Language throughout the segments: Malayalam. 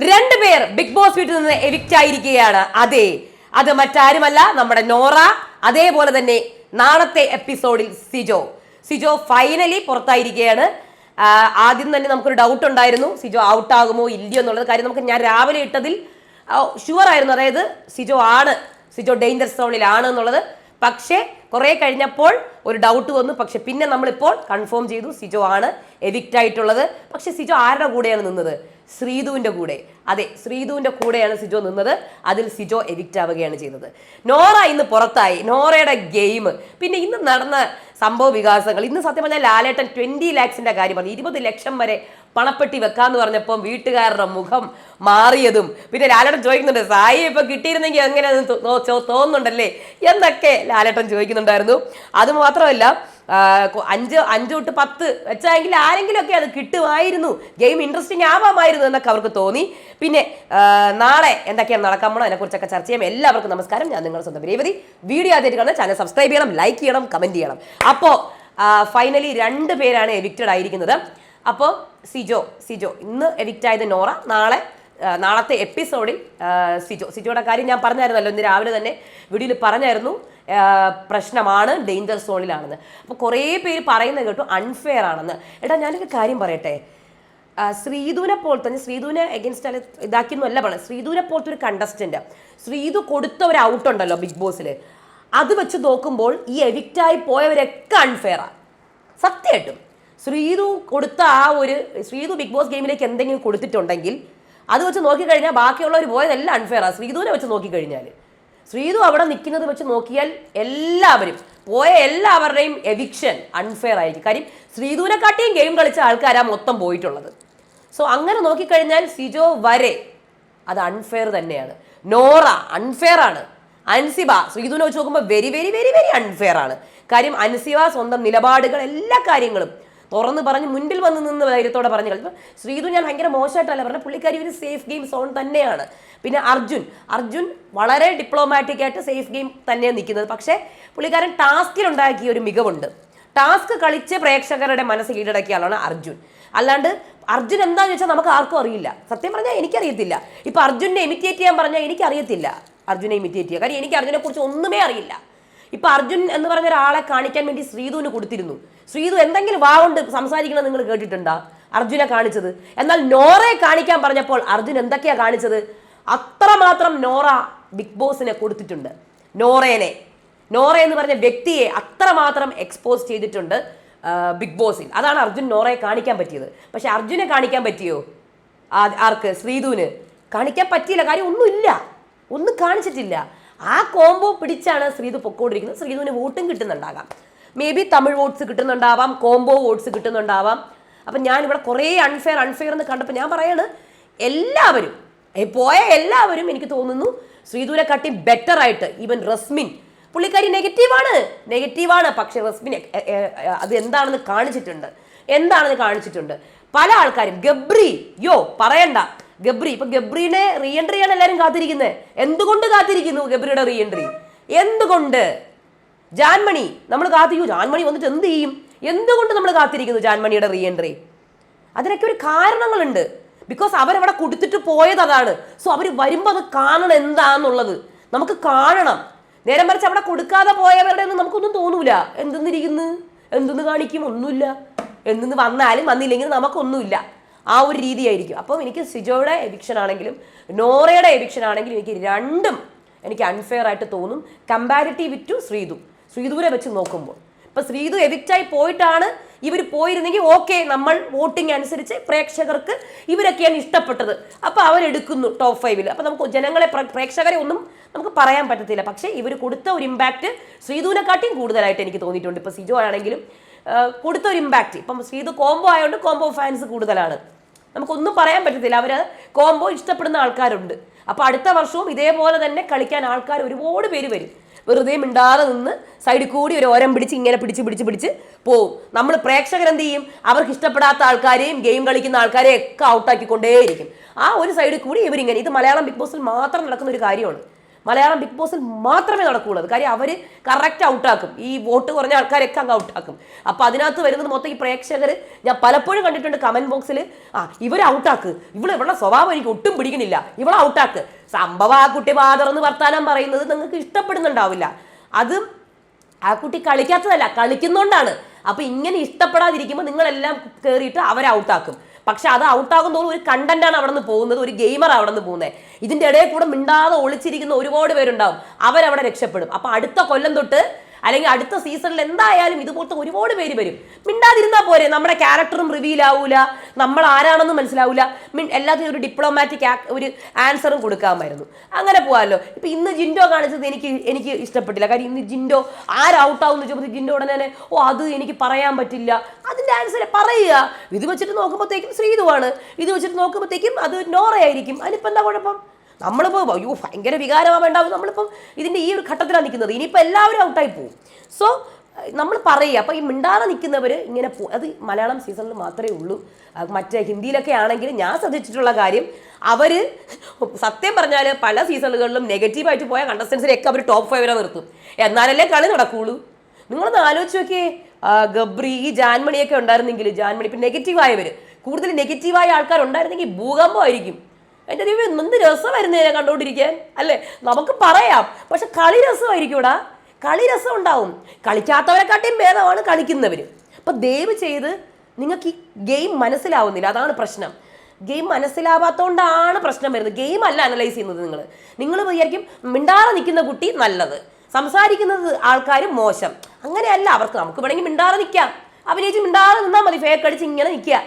രണ്ടുപേർ ബിഗ് ബോസ് വീട്ടിൽ നിന്ന് എവിക്റ്റ് ആയിരിക്കുകയാണ്. അതെ അത് മറ്റാരുമല്ല നമ്മുടെ നോറ അതേപോലെ തന്നെ നാളത്തെ എപ്പിസോഡിൽ സിജോ. സിജോ ഫൈനലി പുറത്തായിരിക്കുകയാണ്. ആദ്യം തന്നെ നമുക്കൊരു ഡൗട്ട് ഉണ്ടായിരുന്നു സിജോ ഔട്ട് ആകുമോ ഇല്ലയോ എന്നുള്ളത്. കാര്യം നമുക്ക് ഞാൻ രാവിലെ ഇട്ടതിൽ ഷുവർ ആയിരുന്നു. അതായത് സിജോ ആണ് സിജോ ഡേഞ്ചർ സോണിലാണ് എന്നുള്ളത്. പക്ഷേ കുറെ കഴിഞ്ഞപ്പോൾ ഒരു ഡൗട്ട് വന്നു. പക്ഷെ പിന്നെ നമ്മളിപ്പോൾ കൺഫേം ചെയ്തു സിജോ ആണ് എവിക്റ്റ് ആയിട്ടുള്ളത്. പക്ഷെ സിജോ ആരുടെ കൂടെയാണ് നിന്നത്? ശ്രീധുവിന്റെ കൂടെ. അതെ ശ്രീധുവിന്റെ കൂടെയാണ് സിജോ നിന്നത്. അതിൽ സിജോ എവിക്റ്റ് ആവുകയാണ് ചെയ്തത് നോറ ഇന്ന് പുറത്തായി. നോറയുടെ ഗെയിം പിന്നെ ഇന്ന് നടന്ന സംഭവ വികാസങ്ങൾ. ഇന്ന് സത്യം പറഞ്ഞാൽ ലാലേട്ടൻ ട്വന്റി ലാക്സിന്റെ കാര്യം പറഞ്ഞു. ഇരുപത് ലക്ഷം വരെ പണപ്പെട്ടി വെക്കാന്ന് പറഞ്ഞപ്പോൾ വീട്ടുകാരുടെ മുഖം മാറിയതും. പിന്നെ ലാലേട്ടൻ ചോദിക്കുന്നുണ്ട് സായി ഇപ്പൊ കിട്ടിയിരുന്നെങ്കിൽ എങ്ങനെയാണെന്ന് തോന്നുന്നുണ്ടല്ലേ? എന്നൊക്കെ ലാലേട്ടൻ ചോദിക്കുന്നുണ്ടായിരുന്നു. അത് മാത്രമല്ല അഞ്ച് അഞ്ച് തൊട്ട് പത്ത് വെച്ചാണെങ്കിൽ ആരെങ്കിലുമൊക്കെ അത് കിട്ടുമായിരുന്നു. ഗെയിം ഇൻട്രസ്റ്റിംഗ് ആവാമായിരുന്നു എന്നൊക്കെ അവർക്ക് തോന്നി. പിന്നെ നാളെ എന്തൊക്കെയാണ് നടക്കാൻ പോണോ അതിനെക്കുറിച്ചൊക്കെ ചർച്ച ചെയ്യാം. എല്ലാവർക്കും നമസ്കാരം. ഞാൻ നിങ്ങളുടെ സ്വന്തം രേവതി. വീഡിയോ ആദ്യമായിട്ട് കാണുന്ന ചാനൽ സബ്സ്ക്രൈബ് ചെയ്യണം ലൈക്ക് ചെയ്യണം കമന്റ് ചെയ്യണം. അപ്പോൾ ഫൈനലി രണ്ട് പേരാണ് എവിക്റ്റഡ് ആയിരിക്കുന്നത്. അപ്പോൾ സിജോ സിജോ ഇന്ന് എഡിക്റ്റ് ആയത് നോറ. നാളെ നാളത്തെ എപ്പിസോഡിൽ സിജോ. സിജോയുടെ കാര്യം ഞാൻ പറഞ്ഞായിരുന്നല്ലോ ഇന്ന് രാവിലെ തന്നെ വീഡിയോയിൽ പറഞ്ഞായിരുന്നു. പ്രശ്നമാണ് ഡേഞ്ചർ സോണിലാണെന്ന് അപ്പോൾ കുറേ പേര് പറയുന്നത് കേട്ടു അൺഫെയർ ആണെന്ന്. എടാ ഞാനൊരു കാര്യം പറയട്ടെ. ശ്രീധുവിനെ പോലെ തന്നെ ശ്രീധുവിനെ എഗൻസ്റ്റ് അല്ല ഇതാക്കിയൊന്നുമല്ല പറയുന്നത് ശ്രീധുവിനെ പോലത്തെ ഒരു കണ്ടസ്റ്റന്റ് ശ്രീധു കൊടുത്ത ഒരു ഔട്ട് ഉണ്ടല്ലോ ബിഗ് ബോസിൽ അത് വെച്ച് നോക്കുമ്പോൾ ഈ എവിക്റ്റായി പോയവരൊക്കെ അൺഫെയറാണ് സത്യമായിട്ടും ശ്രീധു കൊടുത്ത ആ ഒരു ശ്രീതു ബിഗ് ബോസ് ഗെയിമിലേക്ക് എന്തെങ്കിലും കൊടുത്തിട്ടുണ്ടെങ്കിൽ അത് വെച്ച് നോക്കിക്കഴിഞ്ഞാൽ ബാക്കിയുള്ളവർ പോയതെല്ലാം അൺഫെയറാണ് ശ്രീതുവിനെ വെച്ച് നോക്കിക്കഴിഞ്ഞാൽ. ശ്രീതു അവിടെ നിൽക്കുന്നത് വെച്ച് നോക്കിയാൽ എല്ലാവരും പോയ എല്ലാവരുടെയും എവിക്ഷൻ അൺഫെയർ ആയിരിക്കും. കാര്യം ശ്രീധുവിനെക്കാട്ടിയും ഗെയിം കളിച്ച ആൾക്കാരാണ് മൊത്തം പോയിട്ടുള്ളത്. സോ അങ്ങനെ നോക്കിക്കഴിഞ്ഞാൽ സിജോ വരെ അത് അൺഫെയർ തന്നെയാണ്. നോറ അൺഫെയർ ആണ്. അൻസിബ ശ്രീധുവിനെ വെച്ച് നോക്കുമ്പോൾ very very very very unfair ആണ്. കാര്യം അൻസിബ സ്വന്തം നിലപാടുകൾ എല്ലാ കാര്യങ്ങളും തുറന്ന് പറഞ്ഞ് മുൻപിൽ വന്ന് നിന്ന് ധൈര്യത്തോടെ പറഞ്ഞു കളിച്ചു. ശ്രീതു ഞാൻ ഭയങ്കര മോശമായിട്ടല്ല പറഞ്ഞ പുള്ളിക്കാരി ഒരു സേഫ് ഗെയിം സോൺ തന്നെയാണ്. പിന്നെ അർജുൻ. അർജുൻ വളരെ ഡിപ്ലോമാറ്റിക് ആയിട്ട് സേഫ് ഗെയിം തന്നെയാണ് നിൽക്കുന്നത്. പക്ഷേ പുള്ളിക്കാരൻ ടാസ്കിൽ ഉണ്ടാക്കിയ ഒരു മികവുണ്ട്. ടാസ്ക് കളിച്ച് പ്രേക്ഷകരുടെ മനസ്സ് കീഴടക്കിയ ആളാണ് അർജുൻ. അല്ലാണ്ട് അർജുൻ എന്താന്ന് ചോദിച്ചാൽ നമുക്ക് ആർക്കും അറിയില്ല. സത്യം പറഞ്ഞാൽ എനിക്കറിയത്തില്ല. ഇപ്പൊ അർജുനെ ഇമിറ്റേറ്റ് ചെയ്യാൻ പറഞ്ഞാൽ എനിക്കറിയത്തില്ല. അർജുനെ ഇമിറ്റേറ്റ് ചെയ്യുക. കാര്യം എനിക്ക് അർജുനെ കുറിച്ച് ഒന്നുമേ അറിയില്ല. ഇപ്പൊ അർജുൻ എന്ന് പറഞ്ഞ ഒരാളെ കാണിക്കാൻ വേണ്ടി ശ്രീധുവിന് കൊടുത്തിരുന്നു. ശ്രീധു എന്തെങ്കിലും വാ കൊണ്ട് സംസാരിക്കണം നിങ്ങൾ കേട്ടിട്ടുണ്ടോ? അർജുനെ കാണിച്ചത്. എന്നാൽ നോറയെ കാണിക്കാൻ പറഞ്ഞപ്പോൾ അർജുൻ എന്തൊക്കെയാ കാണിച്ചത്? അത്രമാത്രം നോറ ബിഗ് ബോസിനെ കൊടുത്തിട്ടുണ്ട്. നോറേനെ. നോറ എന്ന് പറഞ്ഞ വ്യക്തിയെ അത്രമാത്രം എക്സ്പോസ് ചെയ്തിട്ടുണ്ട് ബിഗ് ബോസിൽ. അതാണ് അർജുൻ നോറയെ കാണിക്കാൻ പറ്റിയത്. പക്ഷെ അർജുനെ കാണിക്കാൻ പറ്റിയോ? ആർക്ക്? ശ്രീധുവിന് കാണിക്കാൻ പറ്റിയില്ല. കാര്യം ഒന്നുമില്ല. ഒന്നും കാണിച്ചിട്ടില്ല. ആ കോംബോ പിടിച്ചാണ് ശ്രീധു പൊക്കോണ്ടിരിക്കുന്നത്. ശ്രീധുവിന് വോട്ടും കിട്ടുന്നുണ്ടാകാം. മേ ബി തമിഴ് വോട്ട്സ് കിട്ടുന്നുണ്ടാവാം കോംബോ വോട്ട്സ് കിട്ടുന്നുണ്ടാവാം. അപ്പം ഞാൻ ഇവിടെ കുറേ അൺഫെയർ അൺഫെയർ എന്ന് കണ്ടപ്പോൾ ഞാൻ പറയാണ് എല്ലാവരും പോയ എല്ലാവരും എനിക്ക് തോന്നുന്നു ശ്രീദൂരെ കട്ടി ബെറ്റർ ആയിട്ട് ഈവൻ റസ്മിൻ പുള്ളിക്കാരി നെഗറ്റീവാണ് നെഗറ്റീവാണ് പക്ഷെ റസ്മിൻ അത് എന്താണെന്ന് കാണിച്ചിട്ടുണ്ട്. എന്താണെന്ന് കാണിച്ചിട്ടുണ്ട്. പല ആൾക്കാരും ഗബ്രി യോ പറയണ്ട. ഗബ്രി ഇപ്പൊ ഗബ്രീനെ റീ എൻട്രിയാണ് എല്ലാവരും കാത്തിരിക്കുന്നത് എന്തുകൊണ്ട് കാത്തിരിക്കുന്നു ഗബ്രിയുടെ റീ എൻട്രി എന്തുകൊണ്ട്? ജാൻമണി നമ്മൾ കാത്തിരിക്കും. ജാൻമണി വന്നിട്ട് എന്ത് ചെയ്യും? എന്തുകൊണ്ട് നമ്മൾ കാത്തിരിക്കുന്നു ജാൻമണിയുടെ റീ എൻട്രി അതിനൊക്കെ ഒരു കാരണങ്ങളുണ്ട്. ബിക്കോസ് അവരവിടെ കൊടുത്തിട്ട് പോയത് അതാണ്. സോ അവർ വരുമ്പോൾ അത് കാണണം എന്താന്നുള്ളത്. നമുക്ക് കാണണം. നേരെ മറിച്ച് അവിടെ കൊടുക്കാതെ പോയവരുടെ ഒന്നും നമുക്കൊന്നും തോന്നൂല. എന്തെന്നിരിക്കുന്നു? എന്തെന്ന് കാണിക്കും? ഒന്നുമില്ല. എന്തെന്ന് വന്നാലും വന്നില്ലെങ്കിലും നമുക്കൊന്നുമില്ല. ആ ഒരു രീതിയായിരിക്കും. അപ്പം എനിക്ക് സിജോയുടെ എവിക്ഷൻ ആണെങ്കിലും നോറയുടെ എവിക്ഷൻ ആണെങ്കിലും എനിക്ക് രണ്ടും എനിക്ക് അൺഫെയർ ആയിട്ട് തോന്നും. Comparative to Sreethu. ശ്രീതുവിനെ വെച്ച് നോക്കുമ്പോൾ. ഇപ്പൊ ശ്രീതു എവിക്റ്റായി പോയിട്ടാണ് ഇവർ പോയിരുന്നെങ്കിൽ ഓക്കെ നമ്മൾ വോട്ടിംഗ് അനുസരിച്ച് പ്രേക്ഷകർക്ക് ഇവരൊക്കെയാണ് ഇഷ്ടപ്പെട്ടത്. അപ്പൊ അവരെടുക്കുന്നു ടോപ്പ് ഫൈവിൽ അപ്പൊ നമുക്ക് ജനങ്ങളെ പ്ര- പ്രേക്ഷകരെ ഒന്നും നമുക്ക് പറയാൻ പറ്റത്തില്ല. പക്ഷേ ഇവർ കൊടുത്ത ഒരു ഇമ്പാക്റ്റ് ശ്രീതുവിനെക്കാട്ടിയും കൂടുതലായിട്ട് എനിക്ക് തോന്നിയിട്ടുണ്ട്. ഇപ്പൊ സിജോ ആണെങ്കിലും കൊടുത്ത ഒരു ഇമ്പാക്റ്റ് ഇപ്പം ശ്രീതു കോംബോ ആയതുകൊണ്ട് കോംബോ ഫാൻസ് കൂടുതലാണ്. നമുക്കൊന്നും പറയാൻ പറ്റത്തില്ല. അവർ കോംബോ ഇഷ്ടപ്പെടുന്ന ആൾക്കാരുണ്ട്. അപ്പോൾ അടുത്ത വർഷവും ഇതേപോലെ തന്നെ കളിക്കാൻ ആൾക്കാർ ഒരുപാട് പേര് വരും. വെറുതെ മിണ്ടാതെ നിന്ന് സൈഡിൽ കൂടി ഒരു ഓരം പിടിച്ച് ഇങ്ങനെ പിടിച്ച് പിടിച്ച് പിടിച്ച് പോവും. നമ്മൾ പ്രേക്ഷകർ എന്ത് ചെയ്യും? അവർക്ക് ഇഷ്ടപ്പെടാത്ത ആൾക്കാരെയും ഗെയിം കളിക്കുന്ന ആൾക്കാരെയും ഒക്കെ ഔട്ടാക്കിക്കൊണ്ടേയിരിക്കും ആ ഒരു സൈഡിൽ കൂടി ഇവരിങ്ങനെ ഇത് മലയാളം ബിഗ് ബോസിൽ മാത്രം നടക്കുന്ന ഒരു കാര്യമാണ്. മലയാളം ബിഗ് ബോസിൽ മാത്രമേ നടക്കുകയുള്ളൂ. കാര്യം അവർ കറക്റ്റ് ഔട്ടാക്കും ഈ വോട്ട് കുറഞ്ഞ ആൾക്കാരൊക്കെ അങ്ങ് ഔട്ടാക്കും അപ്പോൾ അതിനകത്ത് വരുന്നത് മൊത്തം ഈ പ്രേക്ഷകർ ഞാൻ പലപ്പോഴും കണ്ടിട്ടുണ്ട് കമന്റ് ബോക്സിൽ ആ ഇവരെ ഔട്ടാക്ക് ഇവളെ ഇവളുടെ സ്വഭാവം എനിക്ക് ഒട്ടും പിടിക്കുന്നില്ല. ഇവളെ ഔട്ടാക്ക് സംഭവം ആ കുട്ടി വാതറന്ന് വർത്താനം പറയുന്നത് നിങ്ങൾക്ക് ഇഷ്ടപ്പെടുന്നുണ്ടാവില്ല. അതും ആ കുട്ടി കളിക്കാത്തതല്ല കളിക്കുന്നോണ്ടാണ്. അപ്പൊ ഇങ്ങനെ ഇഷ്ടപ്പെടാതിരിക്കുമ്പോൾ നിങ്ങളെല്ലാം കയറിയിട്ട് അവരെ ഔട്ടാക്കും. പക്ഷെ അത് ഔട്ടാകും തോറും ഒരു കണ്ടന്റാണ് അവിടെ നിന്ന് പോകുന്നത് ഒരു ഗെയിമർ അവിടെ നിന്ന് പോകുന്നത്. ഇതിന്റെ ഇടയിൽ കൂടെ മിണ്ടാതെ ഒളിച്ചിരിക്കുന്ന ഒരുപാട് പേരുണ്ടാവും അവരവിടെ രക്ഷപ്പെടും. അപ്പൊ അടുത്ത കൊല്ലം തൊട്ട് അല്ലെങ്കിൽ അടുത്ത സീസണിൽ എന്തായാലും ഇതുപോലത്തെ ഒരുപാട് പേര് വരും. മിണ്ടാതിരുന്നാൽ പോരെ. നമ്മുടെ ക്യാരക്ടറും റിവീൽ ആവൂല. നമ്മൾ ആരാണെന്ന് മനസ്സിലാവൂല. മിൻ- എല്ലാത്തിനും ഒരു ഡിപ്ലോമാറ്റിക് ഒരു ആൻസറും കൊടുക്കാമായിരുന്നു. അങ്ങനെ പോകാമല്ലോ ഇപ്പം ഇന്ന് ജിൻഡോ കാണിച്ചത് എനിക്ക് എനിക്ക് ഇഷ്ടപ്പെട്ടില്ല. കാര്യം ഇന്ന് ജിൻഡോ ആര് ഔട്ടാവും എന്ന് ചോദിച്ചപ്പോൾ ജിൻഡോ ഉടനെ തന്നെ ഓ അത് എനിക്ക് പറയാൻ പറ്റില്ല. അതിന്റെ ആൻസർ പറയുക. ഇത് വെച്ചിട്ട് നോക്കുമ്പോഴത്തേക്കും ശ്രീതുവാണ്. ഇത് വെച്ചിട്ട് നോക്കുമ്പോഴത്തേക്കും അത് നോറയായിരിക്കും. അതിനിപ്പോൾ എന്താ കുഴപ്പം? നമ്മളിപ്പോൾ അയ്യോ ഭയങ്കര വികാരമാവേണ്ടാവും നമ്മളിപ്പം ഇതിന്റെ ഈ ഒരു ഘട്ടത്തിലാണ് നിൽക്കുന്നത്. ഇനിയിപ്പോൾ എല്ലാവരും ഔട്ടായി പോകും സോ നമ്മൾ പറയുക അപ്പോൾ ഈ മിണ്ടാതെ നിൽക്കുന്നവർ ഇങ്ങനെ പോ അത് മലയാളം സീസണിൽ മാത്രമേ ഉള്ളൂ. മറ്റേ ഹിന്ദിയിലൊക്കെ ആണെങ്കിൽ ഞാൻ ശ്രദ്ധിച്ചിട്ടുള്ള കാര്യം അവർ സത്യം പറഞ്ഞാൽ പല സീസണുകളിലും നെഗറ്റീവായിട്ട് പോയ കണ്ടസ്റ്റൻസിനെയൊക്കെ അവർ ടോപ്പ് ഫൈവിനെ നിർത്തും. എന്നാലല്ലേ കളി നടക്കുകയുള്ളൂ നിങ്ങളൊന്ന് ആലോചിച്ച് നോക്കിയേ. ഗബ്രി ഈ ജാൻമണിയൊക്കെ ഉണ്ടായിരുന്നെങ്കിൽ ജാൻമണി ഇപ്പം നെഗറ്റീവായവർ കൂടുതൽ നെഗറ്റീവായ ആൾക്കാരുണ്ടായിരുന്നെങ്കിൽ ഭൂകമ്പമായിരിക്കും. എന്റെ ദൈവം എന്ത് രസമായിരുന്നു വരുന്നേ കണ്ടുകൊണ്ടിരിക്കാൻ? അല്ലേ? നമുക്ക് പറയാം. പക്ഷെ കളി രസമായിരിക്കൂടാ. കളി രസം ഉണ്ടാവും. കളിക്കാത്തവരെക്കാട്ടിയും ഭേദമാണ് കളിക്കുന്നവർ അപ്പം ദയവ് ചെയ്ത് നിങ്ങൾക്ക് ഈ ഗെയിം മനസ്സിലാവുന്നില്ല. അതാണ് പ്രശ്നം. ഗെയിം മനസ്സിലാവാത്തതുകൊണ്ടാണ് പ്രശ്നം വരുന്നത്. ഗെയിം അല്ല അനലൈസ് ചെയ്യുന്നത് നിങ്ങൾ നിങ്ങൾ വിചാരിക്കും മിണ്ടാതെ നിൽക്കുന്ന കുട്ടി നല്ലത്. സംസാരിക്കുന്നത് ആൾക്കാർ മോശം. അങ്ങനെയല്ല അവർക്ക്. നമുക്ക് വേണമെങ്കിൽ മിണ്ടാതെ നിൽക്കാം. അഭിനയിച്ച് മിണ്ടാതെ നിന്നാൽ മതി. ഫേക്ക് അടിച്ച് ഇങ്ങനെ നിൽക്കുക.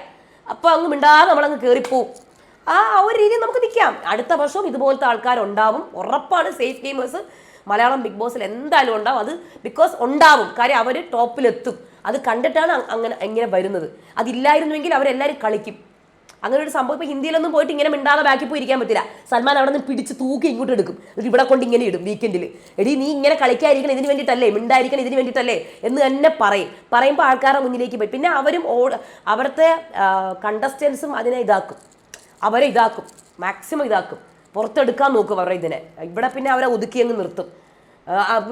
അപ്പോൾ അങ്ങ് മിണ്ടാതെ നമ്മളങ്ങ് കയറിപ്പോവും ആ ഒരു രീതിയിൽ നമുക്ക് നിൽക്കാം. അടുത്ത വർഷവും ഇതുപോലത്തെ ആൾക്കാരുണ്ടാവും. ഉറപ്പാണ് സേഫ് ഗെയിമേഴ്സ് മലയാളം ബിഗ് ബോസിൽ എന്തായാലും ഉണ്ടാവും. അത് ബിക്കോസ് ഉണ്ടാവും. കാര്യം അവർ ടോപ്പിലെത്തും. അത് കണ്ടിട്ടാണ് അങ്ങനെ ഇങ്ങനെ വരുന്നത്. അതില്ലായിരുന്നുവെങ്കിൽ അവരെല്ലാവരും കളിക്കും. അങ്ങനെ ഒരു സംഭവം. ഇപ്പോൾ ഹിന്ദിയിലൊന്നും പോയിട്ട് ഇങ്ങനെ മിണ്ടാതെ ബാക്കി പോയി ഇരിക്കാൻ പറ്റില്ല. സൽമാൻ അവിടെ നിന്ന് പിടിച്ച് തൂക്കി ഇങ്ങോട്ട് എടുക്കും. എന്നിട്ട് ഇവിടെ കൊണ്ട് ഇങ്ങനെ ഇടും വീക്കെൻഡിൽ എടി നീ ഇങ്ങനെ കളിക്കാതിരിക്കണം. ഇതിന് വേണ്ടിയിട്ടല്ലേ? മിണ്ടായിരിക്കണം ഇതിന് വേണ്ടിയിട്ടല്ലേ? എന്ന് തന്നെ പറയും. പറയുമ്പോൾ ആൾക്കാരുടെ മുന്നിലേക്ക് പോയി. പിന്നെ അവരും ഓ കണ്ടസ്റ്റൻസും അതിനെ ഇതാക്കും. അവരെ ഇതാക്കും. മാക്സിമം ഇതാക്കും. പുറത്തെടുക്കാൻ നോക്കും അവരുടെ ഇതിനെ. ഇവിടെ പിന്നെ അവരെ ഒതുക്കി അങ്ങ് നിർത്തും.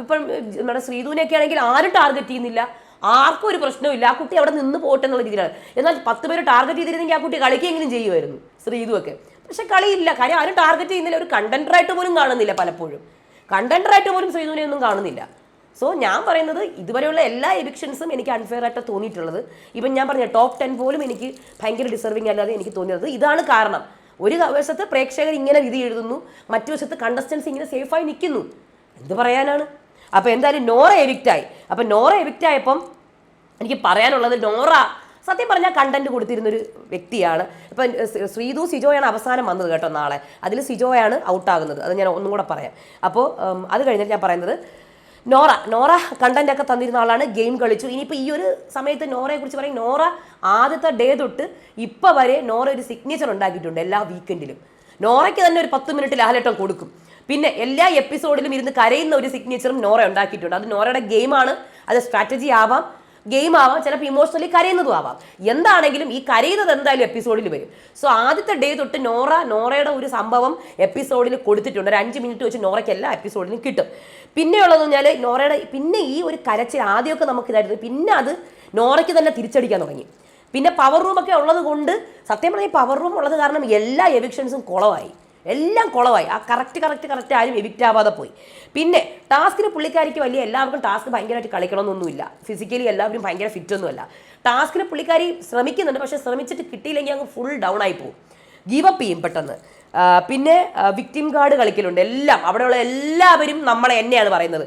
ഇപ്പം നമ്മുടെ ശ്രീധുവിനെയൊക്കെ ആണെങ്കിൽ ആരും ടാർഗറ്റ് ചെയ്യുന്നില്ല. ആർക്കും ഒരു പ്രശ്നമില്ല ആ കുട്ടി അവിടെ നിന്ന് പോട്ടെ എന്നുള്ള രീതിയിലാണ്. എന്നാൽ പത്ത് പേര് ടാർഗറ്റ് ചെയ്തിരുന്നെങ്കിൽ ആ കുട്ടി കളിക്കെങ്കിലും ചെയ്യുമായിരുന്നു ശ്രീധുവൊക്കെ. പക്ഷെ കളിയില്ല. കാര്യം ആരും ടാർഗറ്റ് ചെയ്യുന്നില്ല. ഒരു കണ്ടന്ററായിട്ട് പോലും കാണുന്നില്ല പലപ്പോഴും. കണ്ടന്ററായിട്ട് പോലും ശ്രീധുവിനെ ഒന്നും കാണുന്നില്ല. സോ ഞാൻ പറയുന്നത് ഇതുവരെയുള്ള എല്ലാ എവിക്ഷൻസും എനിക്ക് അൺഫെയർ ആയിട്ട് തോന്നിയിട്ടുള്ളത്. ഇപ്പം ഞാൻ പറഞ്ഞ ടോപ്പ് ടെൻ പോലും എനിക്ക് ഭയങ്കര ഡിസർവിങ് അല്ലാതെ എനിക്ക് തോന്നിയത്. ഇതാണ് കാരണം. ഒരു വശത്ത് പ്രേക്ഷകർ ഇങ്ങനെ വിധി എഴുതുന്നു മറ്റു വശത്ത് കണ്ടസ്റ്റൻസ് ഇങ്ങനെ സേഫായി നിൽക്കുന്നു. എന്ത് പറയാനാണ്? അപ്പോൾ എന്തായാലും നോറ എവിക്റ്റായി അപ്പം നോറ എവിക്റ്റായപ്പം എനിക്ക് പറയാനുള്ളത് നോറ സത്യം പറഞ്ഞാൽ കണ്ടന്റ് കൊടുത്തിരുന്നൊരു വ്യക്തിയാണ്. ഇപ്പം ശ്രീ- ശ്രീതു സിജോയാണ് അവസാനം വന്നത് കേട്ടോ നാളെ. അതിൽ സിജോയാണ് ഔട്ടാകുന്നത് അത് ഞാൻ ഒന്നും കൂടെ പറയാം. അപ്പോൾ അത് കഴിഞ്ഞിട്ട് ഞാൻ പറയുന്നത് നോറ നോറ കണ്ടന്റ് ഒക്കെ തന്നിരുന്ന ആളാണ് ഗെയിം കളിച്ചു. ഇനിയിപ്പോൾ ഈ ഒരു സമയത്ത് നോറയെ കുറിച്ച് പറയും നോറ ആദ്യത്തെ ഡേ തൊട്ട് ഇപ്പോൾ വരെ നോറ ഒരു സിഗ്നേച്ചർ ഉണ്ടാക്കിയിട്ടുണ്ട് എല്ലാ വീക്കെൻഡിലും നോറയ്ക്ക് തന്നെ ഒരു പത്ത് മിനിറ്റ് ലാലേട്ടം കൊടുക്കും. പിന്നെ എല്ലാ എപ്പിസോഡിലും ഇരുന്ന് കരയുന്ന ഒരു സിഗ്നേച്ചറും നോറ ഉണ്ടാക്കിയിട്ടുണ്ട്. അത് നോറയുടെ ഗെയിമാണ് അത് സ്ട്രാറ്റജി ആവാം. ഗെയിം ആവാം ചിലപ്പോൾ ഇമോഷണലി കരയുന്നതും ആവാം. എന്താണെങ്കിലും ഈ കരയുന്നത് എന്തായാലും എപ്പിസോഡിൽ വരും. സോ ആദ്യത്തെ ഡേ തൊട്ട് നോറ നോറയുടെ ഒരു സംഭവം എപ്പിസോഡിൽ കൊടുത്തിട്ടുണ്ട്. ഒരു അഞ്ച് മിനിറ്റ് വെച്ച് നോറയ്ക്ക് എല്ലാ എപ്പിസോഡിലും കിട്ടും. പിന്നെയുള്ളതെന്ന് പറഞ്ഞാൽ നോറയുടെ പിന്നെ ഈ ഒരു കരച്ചിൽ ആദ്യമൊക്കെ നമുക്ക് ഇതായിരുന്നു പിന്നെ അത് നോറയ്ക്ക് തന്നെ തിരിച്ചടിക്കാൻ തുടങ്ങി. പിന്നെ പവർ റൂമൊക്കെ ഉള്ളത് കൊണ്ട് സത്യം പറഞ്ഞാൽ പവർ റൂം ഉള്ളത് കാരണം എല്ലാ എവിക്ഷൻസും കുളമായി. എല്ലാം കുളമായി. ആ കറക്റ്റ് കറക്റ്റ് കറക്റ്റ് ആരും എവിക്റ്റ് ആവാതെ പോയി. പിന്നെ ടാസ്കിന് പുള്ളിക്കാരിക്ക് വലിയ എല്ലാവർക്കും ടാസ്ക് ഭയങ്കരമായിട്ട് കളിക്കണമെന്നൊന്നുമില്ല. ഫിസിക്കലി എല്ലാവരും ഭയങ്കര ഫിറ്റൊന്നുമല്ല ടാസ്കിന് പുള്ളിക്കാരി ശ്രമിക്കുന്നുണ്ട് പക്ഷെ ശ്രമിച്ചിട്ട് കിട്ടിയില്ലെങ്കിൽ അങ്ങ് ഫുൾ ഡൗൺ ആയി പോകും. ഗീവ് അപ്പ് ചെയ്യും പെട്ടെന്ന്. പിന്നെ വിക്ടിം കാർഡ് കളിക്കലുണ്ട്. എല്ലാം അവിടെയുള്ള എല്ലാവരും നമ്മളെ എന്നെയാണ് പറയുന്നത്.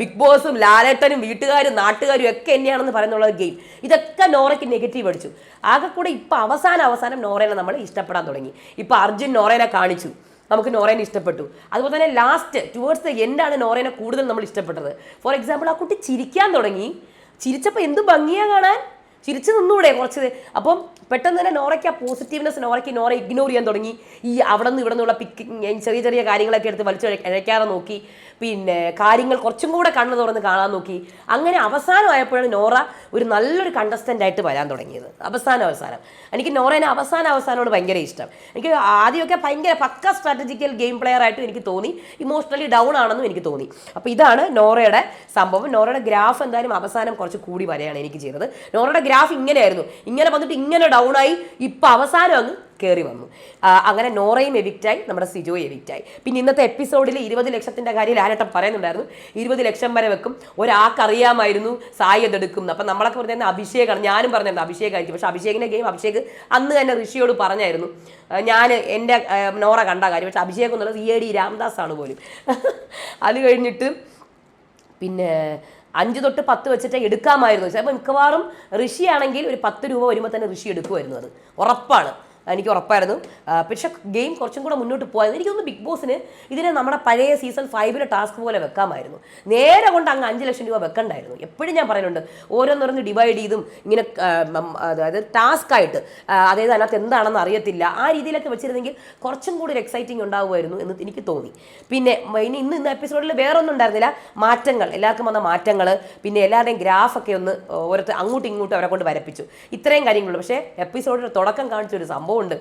ബിഗ് ബോസും ലാലേട്ടനും വീട്ടുകാരും നാട്ടുകാരും ഒക്കെ എന്നെയാണെന്ന് പറയുന്നുള്ള ഗെയിം ഇതൊക്കെ നോറയ്ക്ക് നെഗറ്റീവ് അടിച്ചു. ആകെ കൂടെ ഇപ്പം അവസാനം അവസാനം നോറേനെ നമ്മൾ ഇഷ്ടപ്പെടാൻ തുടങ്ങി. ഇപ്പം അർജുൻ നോറേനെ കാണിച്ചു. നമുക്ക് നോറേനെ ഇഷ്ടപ്പെട്ടു. അതുപോലെ തന്നെ ലാസ്റ്റ് ടുവേർഡ്സ് ദ എൻഡാണ് നോറേനെ കൂടുതൽ നമ്മൾ ഇഷ്ടപ്പെട്ടത്. ഫോർ എക്സാമ്പിൾ ആ കുട്ടി ചിരിക്കാൻ തുടങ്ങി. ചിരിച്ചപ്പോൾ എന്ത് ഭംഗിയാ കാണാൻ? ചിരിച്ചു നിന്നൂടെ കുറച്ച്. അപ്പം പെട്ടെന്ന് തന്നെ നോറയ്ക്ക് ആ പോസിറ്റീവ്നെസ് നോറയ്ക്ക് നോറ ഇഗ്നോർ ചെയ്യാൻ തുടങ്ങി. ഈ അവിടെ നിന്ന് ഇവിടെ നിന്നുള്ള പിക്ക് ചെറിയ ചെറിയ കാര്യങ്ങളൊക്കെ എടുത്ത് വലിച്ചു ഇഴയ്ക്കാതെ നോക്കി. പിന്നെ കാര്യങ്ങൾ കുറച്ചും കൂടെ കണ്ണു തുറന്ന് കാണാൻ നോക്കി. അങ്ങനെ അവസാനമായപ്പോഴാണ് നോറ ഒരു നല്ലൊരു കണ്ടസ്റ്റന്റ് ആയിട്ട് വരാൻ തുടങ്ങിയത്. അവസാനം അവസാനം. എനിക്ക് നോറേനെ അവസാന അവസാനോട് ഭയങ്കര ഇഷ്ടം. എനിക്ക് ആദ്യമൊക്കെ ഭയങ്കര പക്ക സ്ട്രാറ്റജിക്കൽ ഗെയിം പ്ലെയർ ആയിട്ടും എനിക്ക് തോന്നി. ഇമോഷണലി ഡൗൺ ആണെന്നും എനിക്ക് തോന്നി. അപ്പോൾ ഇതാണ് നോറയുടെ സംഭവം. നോറയുടെ ഗ്രാഫ് എന്തായാലും അവസാനം കുറച്ച് കൂടി വരെയാണ് എനിക്ക് ചെയ്തത്. നോറയുടെ ഗ്രാഫ് ഇങ്ങനെയായിരുന്നു. ഇങ്ങനെ വന്നിട്ട് ഇങ്ങനെ ഡൗൺ ആയി. ഇപ്പം അവസാനം അങ്ങ് കയറി വന്നു. അങ്ങനെ നോറയും എവിക്റ്റായി നമ്മുടെ സിജോ എവിക്റ്റായി പിന്നെ ഇന്നത്തെ എപ്പിസോഡിൽ ഇരുപത് ലക്ഷത്തിന്റെ കാര്യം ലാലട്ടം പറയുന്നുണ്ടായിരുന്നു. ഇരുപത് ലക്ഷം വരെ വെക്കും. ഒരാൾക്കറിയാമായിരുന്നു സായി അതെടുക്കും അപ്പം നമ്മളൊക്കെ പറഞ്ഞിരുന്ന അഭിഷേകാണ്. ഞാനും പറഞ്ഞിരുന്നു അഭിഷേകായിരിക്കും പക്ഷേ അഭിഷേകിന്റെ ഗെയിം അഭിഷേക് അന്ന് തന്നെ ഋഷിയോട് പറഞ്ഞായിരുന്നു. ഞാൻ എന്റെ നോറ കണ്ട കാര്യം. പക്ഷേ അഭിഷേക് എന്നുള്ളത് ഇ എ ഡി രാംദാസ് ആണ് പോലും. അത് കഴിഞ്ഞിട്ട് പിന്നെ അഞ്ച് തൊട്ട് പത്ത് വെച്ചിട്ട് എടുക്കാമായിരുന്നു. അപ്പോൾ മിക്കവാറും ഋഷിയാണെങ്കിൽ ഒരു പത്ത് രൂപ വരുമ്പോൾ തന്നെ ഋഷി എടുക്കുമായിരുന്നു അത്. ഉറപ്പാണ്. എനിക്ക് ഉറപ്പായിരുന്നു. പക്ഷെ ഗെയിം കുറച്ചും കൂടെ മുന്നോട്ട് പോയത് എനിക്ക് തോന്നുന്നു ബിഗ് ബോസിന് ഇതിനെ നമ്മുടെ പഴയ സീസൺ ഫൈവിലെ ടാസ്ക് പോലെ വെക്കാമായിരുന്നു. നേരെ കൊണ്ട് അങ്ങ് അഞ്ച് ലക്ഷം രൂപ വെക്കണ്ടായിരുന്നു. എപ്പോഴും ഞാൻ പറയുന്നുണ്ട് ഓരോന്നോരോന്ന് ഡിവൈഡ് ചെയ്തും ഇങ്ങനെ അതായത് ടാസ്ക് ആയിട്ട് അതായത് അതിനകത്ത് എന്താണെന്ന് അറിയത്തില്ല ആ രീതിയിലൊക്കെ വെച്ചിരുന്നെങ്കിൽ കുറച്ചും കൂടി ഒരു എക്സൈറ്റിംഗ് ഉണ്ടാവുമായിരുന്നു എന്ന് എനിക്ക് തോന്നി. പിന്നെ ഇനി ഇന്ന് ഇന്ന് എപ്പിസോഡിൽ വേറെ ഒന്നും ഉണ്ടായിരുന്നില്ല. മാറ്റങ്ങൾ എല്ലാവർക്കും വന്ന മാറ്റങ്ങൾ പിന്നെ എല്ലാവരുടെയും ഗ്രാഫൊക്കെ ഒന്ന് ഓരോരുത്തർ അങ്ങോട്ടും ഇങ്ങോട്ടും അവരെ കൊണ്ട് വരപ്പിച്ചു. ഇത്രയും കാര്യങ്ങളുള്ളൂ. പക്ഷേ എപ്പിസോഡിൽ തുടക്കം കാണിച്ച ഒരു സംഭവമുണ്ട്.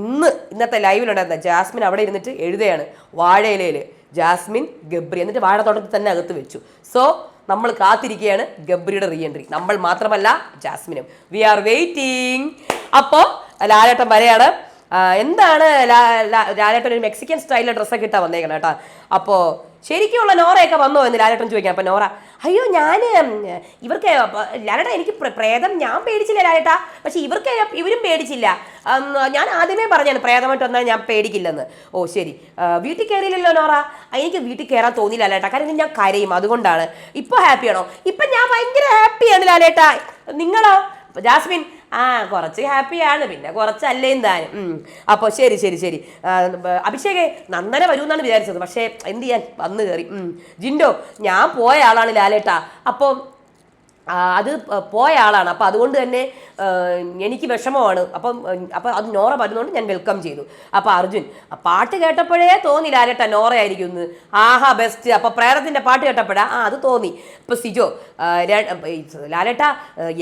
ഇന്ന് ഇന്നത്തെ ലൈവിലുണ്ടായിരുന്ന ജാസ്മിൻ അവിടെ ഇരുന്നിട്ട് എഴുതുകയാണ് വാഴയിലയിൽ ജാസ്മിൻ ഗബ്രി എന്നിട്ട് വാഴത്തോട്ടത്തിൽ തന്നെ അകത്ത് വെച്ചു. സോ നമ്മൾ കാത്തിരിക്കുകയാണ് ഗബ്രിയുടെ റീ എൻട്രി നമ്മൾ മാത്രമല്ല ജാസ്മിനും. വി ആർ വെയിറ്റിംഗ് അപ്പോൾ ലാലേട്ടൻ വരെയാണ് എന്താണ് ലാലേട്ടൻ ഒരു മെക്സിക്കൻ സ്റ്റൈലിലെ ഡ്രസ്സൊക്കെ ഇട്ടാ വന്നേക്കണം കേട്ടോ അപ്പോൾ ശരിക്കുള്ള നോറയൊക്കെ വന്നോ എന്ന് ലാലേട്ടൻ ചോദിക്കാം. അപ്പം നോറ അയ്യോ ഞാൻ ഇവർക്ക് ലാലേട്ട എനിക്ക് പ്ര- പ്രേതം ഞാൻ പേടിച്ചില്ല ലാലേട്ടാ. പക്ഷേ ഇവർക്ക് ഇവരും പേടിച്ചില്ല. ഞാൻ ആദ്യമേ പറഞ്ഞാണ് പ്രേതമായിട്ട് വന്നാൽ ഞാൻ പേടിക്കില്ലെന്ന്. ഓ ശരി. വീട്ടിൽ കയറിയില്ലല്ലോ നോറ? എനിക്ക് വീട്ടിൽ കയറാൻ തോന്നിയില്ല ലാലേട്ടാ. കാരണം ഞാൻ കരയും. അതുകൊണ്ടാണ്. ഇപ്പോൾ ഹാപ്പിയാണോ? ഇപ്പം ഞാൻ ഭയങ്കര ഹാപ്പിയാണ് ലാലേട്ടാ. നിങ്ങളോ? ജാസ്മിൻ ആ കുറച്ച് ഹാപ്പിയാണ്. പിന്നെ കുറച്ചല്ലേം താനും. ഉം. അപ്പോൾ ശരി ശരി ശരി. അഭിഷേകേ എന്നാണ് വരുമെന്നാണ് വിചാരിച്ചത്. പക്ഷേ എന്ത് ചെയ്യാൻ? വന്നു കയറി. ജിൻഡോ ഞാൻ പോയ ആളാണ് ലാലേട്ടാ. അപ്പോൾ അത് പോയ ആളാണ്. അപ്പം അതുകൊണ്ട് തന്നെ എനിക്ക് വിഷമമാണ്. അപ്പം അപ്പം അത് നോറ പറഞ്ഞുകൊണ്ട് ഞാൻ വെൽക്കം ചെയ്തു. അപ്പം അർജുൻ ആ പാട്ട് കേട്ടപ്പോഴേ തോന്നി ലാലേട്ട നോറയായിരിക്കും എന്ന്. ആഹാ ബെസ്റ്റ് അപ്പം പ്രേരത്തിന്റെ പാട്ട് കേട്ടപ്പോഴാ ആ അത് തോന്നി. ഇപ്പം സിജോ ലാലേട്ട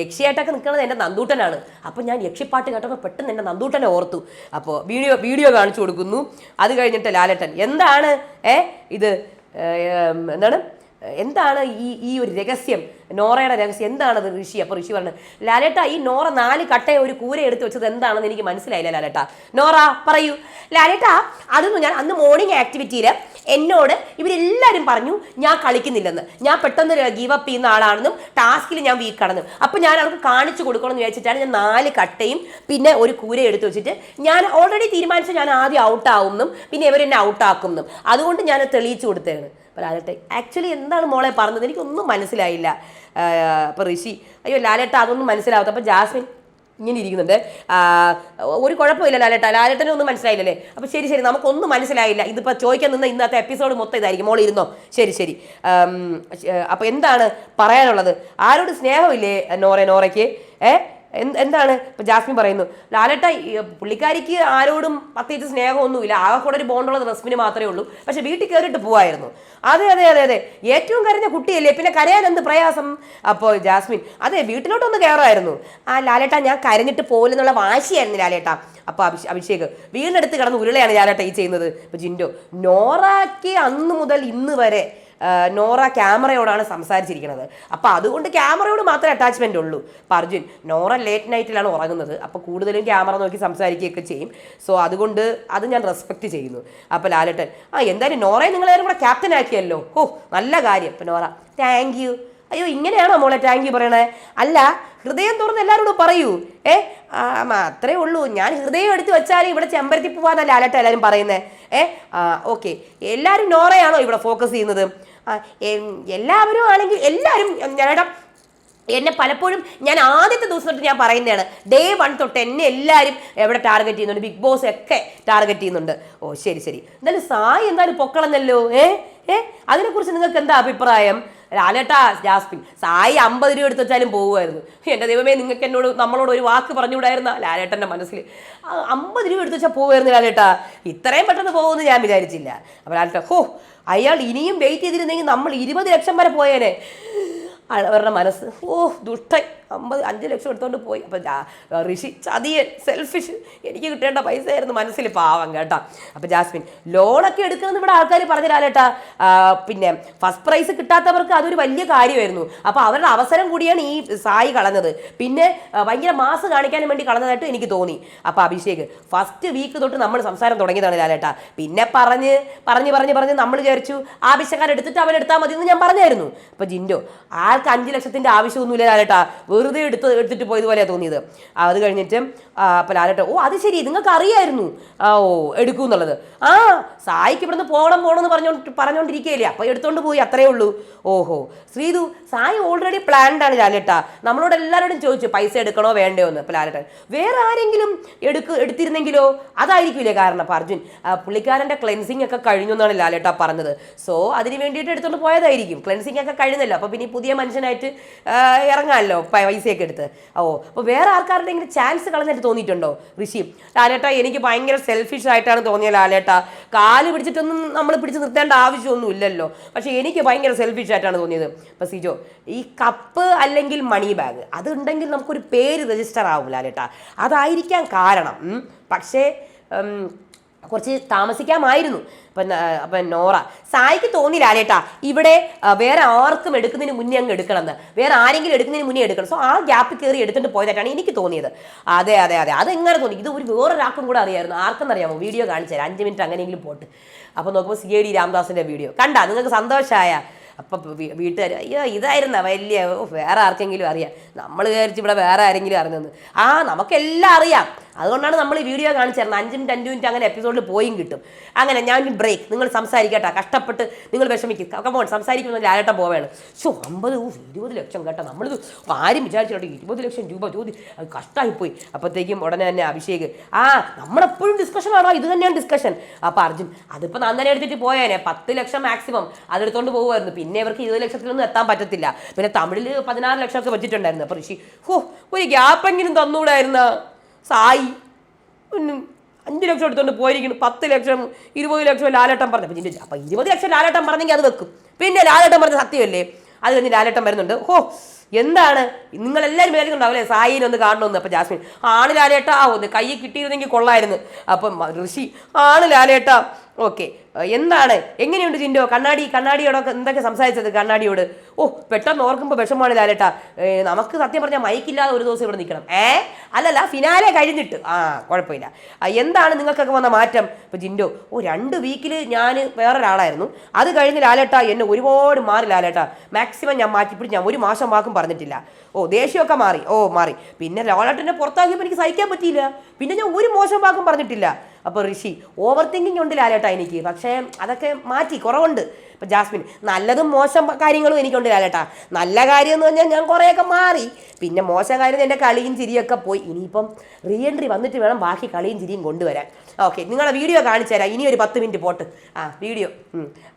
യക്ഷിയായിട്ടൊക്കെ നിൽക്കുന്നത് എന്റെ നന്ദൂട്ടനാണ്. അപ്പം ഞാൻ യക്ഷിപ്പാട്ട് കേട്ടപ്പോൾ പെട്ടെന്ന് എന്റെ നന്ദൂട്ടനെ ഓർത്തു. അപ്പോൾ വീഡിയോ വീഡിയോ കാണിച്ചു കൊടുക്കുന്നു. അത് കഴിഞ്ഞിട്ട് ലാലേട്ടൻ എന്താണ്? ഏ ഇത് എന്താണ്? എന്താണ് ഈ ഈ ഒരു രഹസ്യം? നോറയുടെ രഹസ്യം എന്താണത് ഋഷി അപ്പോൾ ഋഷി പറഞ്ഞു ലാലേട്ട ഈ നോറ നാല് കട്ടയെ ഒരു കൂര എടുത്ത് വെച്ചത് എന്താണെന്ന് എനിക്ക് മനസ്സിലായില്ല ലാലേട്ട. നോറ പറയൂ. ലാലേട്ട അതൊന്നും ഞാൻ അന്ന് മോർണിംഗ് ആക്ടിവിറ്റിയിൽ എന്നോട് ഇവരെല്ലാവരും പറഞ്ഞു ഞാൻ കളിക്കുന്നില്ലെന്ന്. ഞാൻ പെട്ടെന്ന് ഗീവ് അപ്പ് ചെയ്യുന്ന ആളാണെന്നും ടാസ്കിൽ ഞാൻ വീക്കാണെന്നും അപ്പം ഞാൻ അവർക്ക് കാണിച്ചു കൊടുക്കണമെന്ന് വിചാരിച്ചിട്ടാണ് ഞാൻ നാല് കട്ടയും പിന്നെ ഒരു കൂര എടുത്തു വെച്ചിട്ട് ഞാൻ ഓൾറെഡി തീരുമാനിച്ചു ഞാൻ ആദ്യം ഔട്ടാവുമെന്നും പിന്നെ ഇവരെന്നെ ഔട്ടാക്കുമെന്നും അതുകൊണ്ട് ഞാൻ തെളിയിച്ചു കൊടുത്തതാണ്. ലാലേട്ട ആക്ച്വലി എന്താണ് മോളെ പറഞ്ഞത്? എനിക്കൊന്നും മനസ്സിലായില്ല. അപ്പോൾ ഋഷി. അയ്യോ ലാലേട്ട അതൊന്നും മനസ്സിലാവാത്ത. അപ്പോൾ ജാസ്മിൻ ഇങ്ങനെ ഇരിക്കുന്നുണ്ട്. ഒരു കുഴപ്പമില്ല ലാലേട്ട. ലാലേട്ടനെ ഒന്നും മനസ്സിലായില്ലല്ലേ? അപ്പോൾ ശരി ശരി. നമുക്കൊന്നും മനസ്സിലായില്ല. ഇതിപ്പോൾ ചോദിക്കാൻ നിന്ന ഇന്നത്തെ എപ്പിസോഡ് മൊത്തം ഇതായിരിക്കും. മോൾ ഇരുന്നോ? ശരി ശരി. അപ്പോൾ എന്താണ് പറയാനുള്ളത്? ആരോട് സ്നേഹമില്ലേ നോറെ നോറയ്ക്ക്? ഏ എന്ത് എന്താണ്? ഇപ്പൊ ജാസ്മിൻ പറയുന്നു ലാലേട്ട പുള്ളിക്കാരിക്ക് ആരോടും പ്രത്യേകിച്ച് സ്നേഹമൊന്നുമില്ല. ആകെ കൂടെ ഒരു ബോണ്ടുള്ളത് റസ്മിന് മാത്രമേ ഉള്ളൂ. പക്ഷെ വീട്ടിൽ കയറിയിട്ട് പോവായിരുന്നു. അതെ അതെ അതെ അതെ. ഏറ്റവും കരഞ്ഞ കുട്ടിയല്ലേ? പിന്നെ കരയാൻ എന്ത് പ്രയാസം? അപ്പോൾ ജാസ്മിൻ അതെ വീട്ടിലോട്ടൊന്ന് കയറായിരുന്നു ആ ലാലേട്ട ഞാൻ കരഞ്ഞിട്ട് പോലെന്നുള്ള വാശിയായിരുന്നു ലാലേട്ട. അപ്പോൾ അഭിഷേ അഭിഷേക് വീടിനടുത്ത് കിടന്ന് ഉരുളയാണ് ലാലേട്ട ഈ ചെയ്യുന്നത്. ഇപ്പൊ ജിൻഡോ നോറാക്കി അന്ന് മുതൽ ഇന്ന് വരെ നോറ ക്യാമറയോടാണ് സംസാരിച്ചിരിക്കുന്നത്. അപ്പോൾ അതുകൊണ്ട് ക്യാമറയോട് മാത്രമേ അറ്റാച്ച്മെന്റ് ഉള്ളൂ. അപ്പോൾ അർജുൻ നോറ ലേറ്റ് നൈറ്റിലാണ് ഉറങ്ങുന്നത്. അപ്പോൾ കൂടുതലും ക്യാമറ നോക്കി സംസാരിക്കുകയൊക്കെ ചെയ്യും. സോ അതുകൊണ്ട് അത് ഞാൻ റെസ്പെക്റ്റ് ചെയ്യുന്നു. അപ്പോൾ ലാലേട്ടൻ ആ എന്തായാലും നോറയെ നിങ്ങളേരും കൂടെ ക്യാപ്റ്റൻ ആക്കിയല്ലോ. ഓ നല്ല കാര്യം. അപ്പോൾ നോറ താങ്ക് യു അയ്യോ ഇങ്ങനെയാണോ മോളെ താങ്ക് യു പറയണേ? അല്ല ഹൃദയം തുറന്ന് എല്ലാവരോടും പറയൂ. ഏ അത്രേ ഉള്ളൂ. ഞാൻ ഹൃദയം എടുത്ത് വെച്ചാൽ ഇവിടെ ചെമ്പരത്തി പോവാന്നല്ല അലട്ട എല്ലാവരും പറയുന്നത് ഏ? ഓക്കെ. എല്ലാവരും നോറയാണോ ഇവിടെ ഫോക്കസ് ചെയ്യുന്നത്? എല്ലാവരും ആണെങ്കിൽ എല്ലാവരും ഞാനേട്ടാ എന്നെ പലപ്പോഴും ഞാൻ ആദ്യത്തെ ദിവസം തൊട്ട് ഞാൻ പറയുന്നതാണ് ഡേ വൺ തൊട്ട് എന്നെ എല്ലാവരും എവിടെ ടാർഗറ്റ് ചെയ്യുന്നുണ്ട്? ബിഗ് ബോസ് ഒക്കെ ടാർഗറ്റ് ചെയ്യുന്നുണ്ട്. ഓ ശരി ശരി. എന്തായാലും സായി എന്തായാലും പൊക്കളന്നല്ലോ ഏ ഏ? അതിനെക്കുറിച്ച് നിങ്ങൾക്ക് എന്താ അഭിപ്രായം? ലാലേട്ടാ ജാസ്മിൻ. സായി അമ്പത് രൂപ എടുത്ത് വെച്ചാലും പോകുമായിരുന്നു എന്റെ ദൈവമേ നിങ്ങൾക്ക് എന്നോട് നമ്മളോട് ഒരു വാക്ക് പറഞ്ഞുകൂടായിരുന്ന? ലാലേട്ടന്റെ മനസ്സിൽ അമ്പത് രൂപ എടുത്ത് വെച്ചാൽ പോകുമായിരുന്നു ലാലേട്ടാ. ഇത്രയും പെട്ടെന്ന് പോകുമെന്ന് ഞാൻ വിചാരിച്ചില്ല. അപ്പോൾ ലാലേട്ട ഹോ അയാൾ ഇനിയും വെയിറ്റ് ചെയ്തിരുന്നെങ്കിൽ നമ്മൾ ഇരുപത് ലക്ഷം വരെ പോയേനെ. അവരുടെ മനസ്സ്. ഓ ദുഷ്ടൻ. അമ്പത് അഞ്ച് ലക്ഷം എടുത്തുകൊണ്ട് പോയി. അപ്പം ഋഷി ചതിയൻ സെൽഫിഷ് എനിക്ക് കിട്ടേണ്ട പൈസയായിരുന്നു മനസ്സിൽ പാവം കേട്ടോ. അപ്പം ജാസ്മിൻ ലോണൊക്കെ എടുക്കണമെന്ന് ഇവിടെ ആൾക്കാർ പറഞ്ഞിരാലേട്ടാ പിന്നെ ഫസ്റ്റ് പ്രൈസ് കിട്ടാത്തവർക്ക് അതൊരു വലിയ കാര്യമായിരുന്നു. അപ്പോൾ അവരുടെ അവസരം കൂടിയാണ് ഈ സായി കളഞ്ഞത്. പിന്നെ ഭയങ്കര മാസ് കാണിക്കാനും വേണ്ടി കളഞ്ഞതായിട്ട് എനിക്ക് തോന്നി. അപ്പോൾ അഭിഷേക് ഫസ്റ്റ് വീക്ക് തൊട്ട് നമ്മൾ സംസാരം തുടങ്ങിയതാണ് ലാലേട്ടാ പിന്നെ പറഞ്ഞ് പറഞ്ഞ് പറഞ്ഞ് പറഞ്ഞ് നമ്മൾ വിചാരിച്ചു ആവശ്യക്കാരെടുത്തിട്ട് എടുത്താൽ മതി എന്ന് ഞാൻ പറഞ്ഞായിരുന്നു. അപ്പോൾ ജിൻഡോ ആൾക്ക് അഞ്ച് ലക്ഷത്തിന്റെ ആവശ്യമൊന്നുമില്ല ലാലേട്ടാ വെറുതെ എടുത്ത് എടുത്തിട്ട് പോയത് പോലെയാണ് തോന്നിയത്. അത് കഴിഞ്ഞിട്ട് അപ്പോൾ ലാലേട്ട ഓ അത് ശരി നിങ്ങൾക്ക് അറിയായിരുന്നു ആ ഓ എടുക്കൂ എന്നുള്ളത്. ആ സായിക്ക് ഇവിടുന്ന് പോകണം പോകണമെന്ന് പറഞ്ഞോണ്ട് പറഞ്ഞുകൊണ്ടിരിക്കുകയല്ലേ അപ്പോൾ എടുത്തോണ്ട് പോയി അത്രേ ഉള്ളൂ. ഓഹോ. ശ്രീതു സായി ഓൾറെഡി പ്ലാൻഡ് ആണ് ലാലേട്ടാ. നമ്മളോട് എല്ലാവരോടും ചോദിച്ചു പൈസ എടുക്കണോ വേണ്ടയോ എന്ന്. അപ്പോൾ ലാലേട്ടൻ വേറെ ആരെങ്കിലും എടുക്ക് എടുത്തിരുന്നെങ്കിലോ? അതായിരിക്കില്ലേ കാരണം. അപ്പോൾ അർജുൻ പുള്ളിക്കാരന്റെ ക്ലെൻസിങ് ഒക്കെ കഴിഞ്ഞു എന്നാണ് ലാലേട്ട പറഞ്ഞത്. സോ അതിന് വേണ്ടിയിട്ട് എടുത്തോണ്ട് പോയതായിരിക്കും. ക്ലെൻസിങ് ഒക്കെ കഴിഞ്ഞല്ലോ. അപ്പോൾ പിന്നെ പുതിയ മനുഷ്യനായിട്ട് ഇറങ്ങാമല്ലോ പൈസയൊക്കെ എടുത്ത്. ഓ അപ്പോൾ വേറെ ആൾക്കാരുടെങ്കിലും ചാൻസ് കളഞ്ഞിട്ട് തോന്നിയിട്ടുണ്ടോ? ഋഷി ലാലേട്ട എനിക്ക് ഭയങ്കര സെൽഫിഷ് ആയിട്ടാണ് തോന്നിയത് ലാലേട്ട. കാൽ പിടിച്ചിട്ടൊന്നും നമ്മൾ പിടിച്ച് നിർത്തേണ്ട ആവശ്യമൊന്നും ഇല്ലല്ലോ പക്ഷേ എനിക്ക് ഭയങ്കര സെൽഫിഷ് ആയിട്ടാണ് തോന്നിയത്. അപ്പോൾ സിജോ ഈ കപ്പ് അല്ലെങ്കിൽ മണി ബാഗ് അതുണ്ടെങ്കിൽ നമുക്കൊരു പേര് രജിസ്റ്റർ ആവും ലാലേട്ട. അതായിരിക്കാൻ കാരണം. പക്ഷേ കുറച്ച് താമസിക്കാമായിരുന്നു. അപ്പം അപ്പം നോറ സായിക്ക് തോന്നിയില്ല ലാലേട്ടാ ഇവിടെ വേറെ ആർക്കും എടുക്കുന്നതിന് മുന്നേ അങ്ങ് എടുക്കണമെന്ന്. വേറെ ആരെങ്കിലും എടുക്കുന്നതിന് മുന്നേ എടുക്കണം. സോ ആ ഗ്യാപ്പ് കയറി എടുത്തിട്ട് പോയതായിട്ടാണ് എനിക്ക് തോന്നിയത്. അതെ അതെ അതെ. അതെങ്ങനെ തോന്നി? ഇത് ഒരു വേറൊരാൾക്കും കൂടെ അറിയായിരുന്നു. ആർക്കെന്നറിയാമോ? വീഡിയോ കാണിച്ചു തരാം. അഞ്ച് മിനിറ്റ് അങ്ങനെയെങ്കിലും പോട്ട്. അപ്പോൾ നോക്കുമ്പോൾ സി എ ഡി രാംദാസിന്റെ വീഡിയോ. കണ്ടാ നിങ്ങൾക്ക് സന്തോഷമായ അപ്പം വീട്ടുകാർ അയ്യോ ഇതായിരുന്ന? വലിയ വേറെ ആർക്കെങ്കിലും അറിയാം. നമ്മൾ വിചാരിച്ച് ഇവിടെ വേറെ ആരെങ്കിലും അറിഞ്ഞെന്ന്. ആ നമുക്കെല്ലാം അറിയാം. അതുകൊണ്ടാണ് നമ്മൾ ഈ വീഡിയോ കാണിച്ചു തരുന്നത് അഞ്ച് അഞ്ച് മിനിറ്റ് അങ്ങനെ എപ്പിസോഡിൽ പോയും കിട്ടും. അങ്ങനെ ഞാൻ ബ്രേക്ക് നിങ്ങൾ സംസാരിക്കട്ടെ. കഷ്ടപ്പെട്ട് നിങ്ങൾ വിഷമിക്കും. കമോൺ സംസാരിക്കുന്ന ലാലട്ടം പോവാണ് ഷോ അമ്പത് ഇരുപത് ലക്ഷം കേട്ടോ. നമ്മളിത് ആരും വിചാരിച്ചിട്ട് ഇരുപത് ലക്ഷം രൂപ ചോദി അത് കഷ്ടമായിപ്പോയി അപ്പോഴത്തേക്കും ഉടനെ തന്നെ അഭിഷേക് ആ നമ്മളെപ്പോഴും ഡിസ്കഷൻ ആണോ? ഇത് തന്നെയാണ് ഡിസ്കഷൻ അപ്പോൾ അർജുൻ അതിപ്പോൾ നന്ദനെ എടുത്തിട്ട് പോയേനെ. പത്ത് ലക്ഷം മാക്സിമം അതെടുത്തോണ്ട് പോകുമായിരുന്നു പിന്നെ ഇവർക്ക് ഇരുപത് ലക്ഷത്തിലൊന്നും എത്താൻ പറ്റത്തില്ല. പിന്നെ തമിഴിൽ പതിനാറ് ലക്ഷമൊക്കെ വെച്ചിട്ടുണ്ടായിരുന്നു. അപ്പോൾ ഋഷി ഹോ ഒരു ഗ്യാപ്പെങ്കിലും തന്നൂടായിരുന്ന. സായി. ഒന്നും അഞ്ച് ലക്ഷം എടുത്തുകൊണ്ട് പോയിരിക്കുന്നു. പത്ത് ലക്ഷം ഇരുപത് ലക്ഷം ലാലേട്ടം പറഞ്ഞു. അപ്പം ചിന്തിച്ചു അപ്പം ഇരുപത് ലക്ഷം ലാലേട്ടം പറഞ്ഞെങ്കിൽ അത് വെക്കും. പിന്നെ ലാലേട്ടം പറഞ്ഞ സത്യമല്ലേ? അത് കഴിഞ്ഞ് ലാലേട്ടം വരുന്നുണ്ട്. ഹോ എന്താണ്? നിങ്ങളെല്ലാവരും വിചാരിക്കുന്നുണ്ടാവും അല്ലേ സായിനെ ഒന്ന് കാണണമെന്ന് അപ്പം ജാസ്മിൻ ആണ് ലാലേട്ട. ആ ഒന്ന് കൈ കിട്ടിയിരുന്നെങ്കിൽ കൊള്ളായിരുന്നു. അപ്പം ഋഷി ആണ് ലാലേട്ട. ഓക്കെ. എന്താണ്? എങ്ങനെയുണ്ട് ജിൻഡോ? കണ്ണാടി കണ്ണാടിയോടൊക്കെ എന്തൊക്കെ സംസാരിച്ചത് കണ്ണാടിയോട്? ഓ പെട്ടെന്ന് ഓർക്കുമ്പോൾ വിഷമമാണ് ലാലേട്ടാ. നമുക്ക് സത്യം പറഞ്ഞാൽ മൈക്കില്ലാതെ ഒരു ദിവസം ഇവിടെ നിൽക്കണം. ഏ? അല്ലല്ല ഫിനാലെ കഴിഞ്ഞിട്ട്. ആ കുഴപ്പമില്ല. എന്താണ് നിങ്ങൾക്കൊക്കെ വന്ന മാറ്റം? ഇപ്പം ജിൻഡോ ഓ രണ്ട് വീക്കിൽ ഞാൻ വേറൊരാളായിരുന്നു. അത് കഴിഞ്ഞ് ലാലേട്ട എന്നെ ഒരുപാട് മാറി ലാലേട്ട. മാക്സിമം ഞാൻ മാറ്റിപ്പിടിച്ച് ഞാൻ ഒരു മാസം വാക്കും പറഞ്ഞിട്ടില്ല. ഓ ദേഷ്യമൊക്കെ മാറി. ഓ മാറി. പിന്നെ ലാലേട്ടനെ പുറത്താക്കിയപ്പോൾ എനിക്ക് സഹിക്കാൻ പറ്റിയില്ല. പിന്നെ ഞാൻ ഒരു മോശം വാക്കും പറഞ്ഞിട്ടില്ല. അപ്പോൾ ഋഷി ഓവർ തിങ്കിങ് ഉണ്ട് ലാലേട്ടാ എനിക്ക്? പക്ഷേ അതൊക്കെ മാറ്റി കുറവുണ്ട്. ഇപ്പം ജാസ്മിൻ നല്ലതും മോശം കാര്യങ്ങളും എനിക്കുണ്ട് ലാലേട്ടാ. നല്ല കാര്യം എന്ന് പറഞ്ഞാൽ ഞാൻ കുറേയൊക്കെ മാറി. പിന്നെ മോശം കാര്യം എന്റെ കളിയും ചിരിയൊക്കെ പോയി. ഇനിയിപ്പം റീ എൻട്രി വന്നിട്ട് വേണം ബാക്കി കളിയും ചിരിയും കൊണ്ടുവരാൻ. ഓക്കെ നിങ്ങളെ വീഡിയോ കാണിച്ചു തരാം. ഇനി ഒരു പത്ത് മിനിറ്റ് പോട്ട്. ആ വീഡിയോ.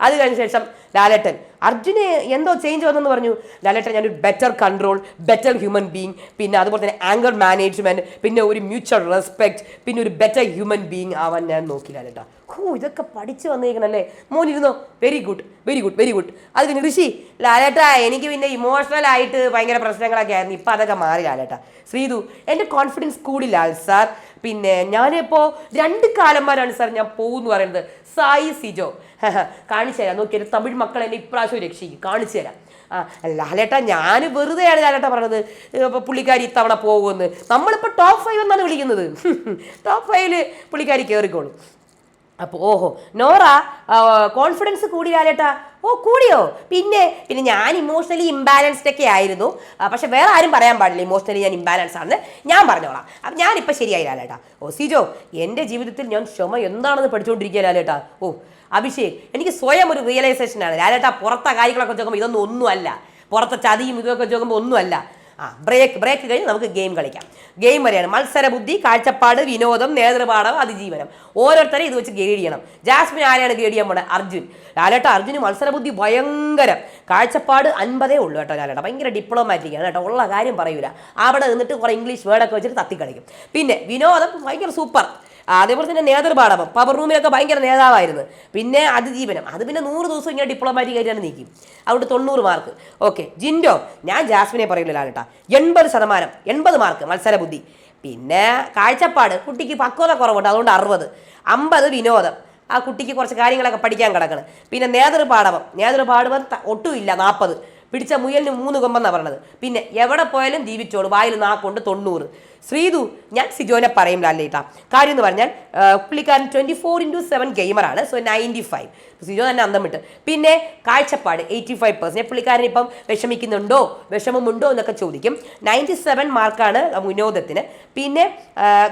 അത് കഴിഞ്ഞ ശേഷം ലാലേട്ടൻ അർജുന് എന്തോ ചേഞ്ച് വന്നെന്ന് പറഞ്ഞു. ലാലേട്ടൻ ഞാനൊരു better control better human being പിന്നെ അതുപോലെ തന്നെ ആങ്കർ മാനേജ്മെന്റ് പിന്നെ ഒരു മ്യൂച്വൽ റെസ്പെക്ട് പിന്നെ ഒരു ബെറ്റർ ഹ്യൂമൻ ബീങ് ആവാൻ ഞാൻ നോക്കി ലാലേട്ടാ. ഓ ഇതൊക്കെ പഠിച്ചു വന്നിരിക്കണല്ലേ? മോനിരുന്നോ very good very good very good അത് പിന്നെ ഋഷി ലാലേട്ടാ എനിക്ക് പിന്നെ ഇമോഷണൽ ആയിട്ട് ഭയങ്കര പ്രശ്നങ്ങളൊക്കെ ആയിരുന്നു. ഇപ്പം അതൊക്കെ മാറി ലാലേട്ടാ. ശ്രീതു എന്റെ കോൺഫിഡൻസ് കൂടി ലാൽ സാർ പിന്നെ ഞാനിപ്പോൾ രണ്ട് കാലന്മാരാണ് സാർ ഞാൻ പോകുന്നു പറയുന്നത്. സായി സിജോ. കാണിച്ചു തരാം. നോക്കിയാൽ തമിഴ് മക്കൾ എന്നെ ഇപ്രാവശ്യം രക്ഷിക്കും. കാണിച്ചു തരാം. ആ ലാലേട്ട ഞാൻ വെറുതെയാണ് ലാലേട്ട പറഞ്ഞത്. ഇപ്പോൾ പുള്ളിക്കാരി ഇത്തവണ പോകുമെന്ന്. നമ്മളിപ്പോൾ ടോപ്പ് ഫൈവ് എന്നാണ് വിളിക്കുന്നത്. ടോപ്പ് ഫൈവിൽ പുള്ളിക്കാരി കയറിക്കോളും അപ്പോൾ ഓഹോ. നോറ കോൺഫിഡൻസ് കൂടിയാലേട്ടാ. ഓ കൂടിയോ? പിന്നെ പിന്നെ ഞാൻ ഇമോഷണലി ഇംബാലൻസ്ഡ് ഒക്കെ ആയിരുന്നു. പക്ഷെ വേറെ ആരും പറയാൻ പാടില്ല. ഇമോഷണലി ഞാൻ ഇംബാലൻസ് ആണെന്ന് ഞാൻ പറഞ്ഞോളാം. അപ്പം ഞാനിപ്പോൾ ശരിയായി ഓ സിജോ എന്റെ ജീവിതത്തിൽ ഞാൻ ക്ഷമ എന്താണെന്ന് പഠിച്ചുകൊണ്ടിരിക്കുക ലാലേട്ടാ ഓ അഭിഷേക് എനിക്ക് സ്വയം ഒരു റിയലൈസേഷൻ ആണ്. ലാലേട്ടാ പുറത്തെ കാര്യങ്ങളൊക്കെ നോക്കുമ്പോൾ ഇതൊന്നും ഒന്നുമല്ല. പുറത്തെ ചതിയും ഇതൊക്കെ നോക്കുമ്പോൾ ഒന്നുമല്ല. ആ ബ്രേക്ക് ബ്രേക്ക് കഴിഞ്ഞ് നമുക്ക് ഗെയിം കളിക്കാം. ഗെയിം വരെയാണ്. മത്സരബുദ്ധി കാഴ്ചപ്പാട് വിനോദം നേതൃപാഠം അതിജീവനം. ഓരോരുത്തരെ ഇത് വെച്ച് ഗൈഡ് ചെയ്യണം. ജാസ്മിൻ ആരെയാണ് ഗൈഡ് ചെയ്യാൻ പോണത് അർജുൻ. ലാലേട്ട അർജുന് മത്സരബുദ്ധി ഭയങ്കരം. കാഴ്ചപ്പാട് അൻപതേ ഉള്ളൂ കേട്ടോ ലാലേട്ട. ഭയങ്കര ഡിപ്ലോമാറ്റിക് ആണ് കേട്ടോ. ഉള്ള കാര്യം പറയൂല. അവിടെ നിന്നിട്ട് കുറെ ഇംഗ്ലീഷ് വേർഡൊക്കെ വെച്ചിട്ട് തത്തിക്കളിക്കും. പിന്നെ വിനോദം ഭയങ്കര സൂപ്പർ അതേപോലെ തന്നെ നേതൃപാടവം പവർ റൂമിലൊക്കെ ഭയങ്കര നേതാവായിരുന്നു. പിന്നെ അതിജീവനം. അത് പിന്നെ നൂറ് ദിവസം ഇങ്ങനെ ഡിപ്ലോമാറ്റിക് ആയിട്ട് തന്നെ നീക്കും. അതുകൊണ്ട് തൊണ്ണൂറ് മാർക്ക് ഓക്കെ ജിൻഡോ ഞാൻ ജാസ്മിനെ പറയുന്നില്ല കേട്ടാ. എൺപത് ശതമാനം എൺപത് മാർക്ക് മത്സര ബുദ്ധി പിന്നെ കാഴ്ചപ്പാട് കുട്ടിക്ക് പക്വത കുറവുണ്ട് അതുകൊണ്ട് അറുപത്. അമ്പത് വിനോദം. ആ കുട്ടിക്ക് കുറച്ച് കാര്യങ്ങളൊക്കെ പഠിക്കാൻ കിടക്കണം. പിന്നെ നേതൃപാഠവം ത- ഒട്ടുമില്ല നാൽപ്പത് പിടിച്ച മുയലിന് മൂന്ന് കൊമ്പെന്നാണ് പറഞ്ഞത്. പിന്നെ എവിടെ പോയാലും ജീവിച്ചോളൂ. വായിൽ നാക്കൊണ്ട് തൊണ്ണൂറ്. ശ്രീതു ഞാൻ സിജോനെ പറയും ലാലേട്ടാ. കാര്യം എന്ന് പറഞ്ഞാൽ പുള്ളിക്കാരൻ ട്വന്റി ഫോർ ഇന്റു സെവൻ ഗെയിമറാണ് സോ നയന്റി ഫൈവ് സിജോ തന്നെ അന്തം വിട്ട്. പിന്നെ കാഴ്ചപ്പാട് എയ്റ്റി ഫൈവ് പെർസെന്റ് പുള്ളിക്കാരൻ ഇപ്പം വിഷമിക്കുന്നുണ്ടോ? വിഷമമുണ്ടോ എന്നൊക്കെ ചോദിക്കും. നയന്റി സെവൻ മാർക്കാണ് വിനോദത്തിന്. പിന്നെ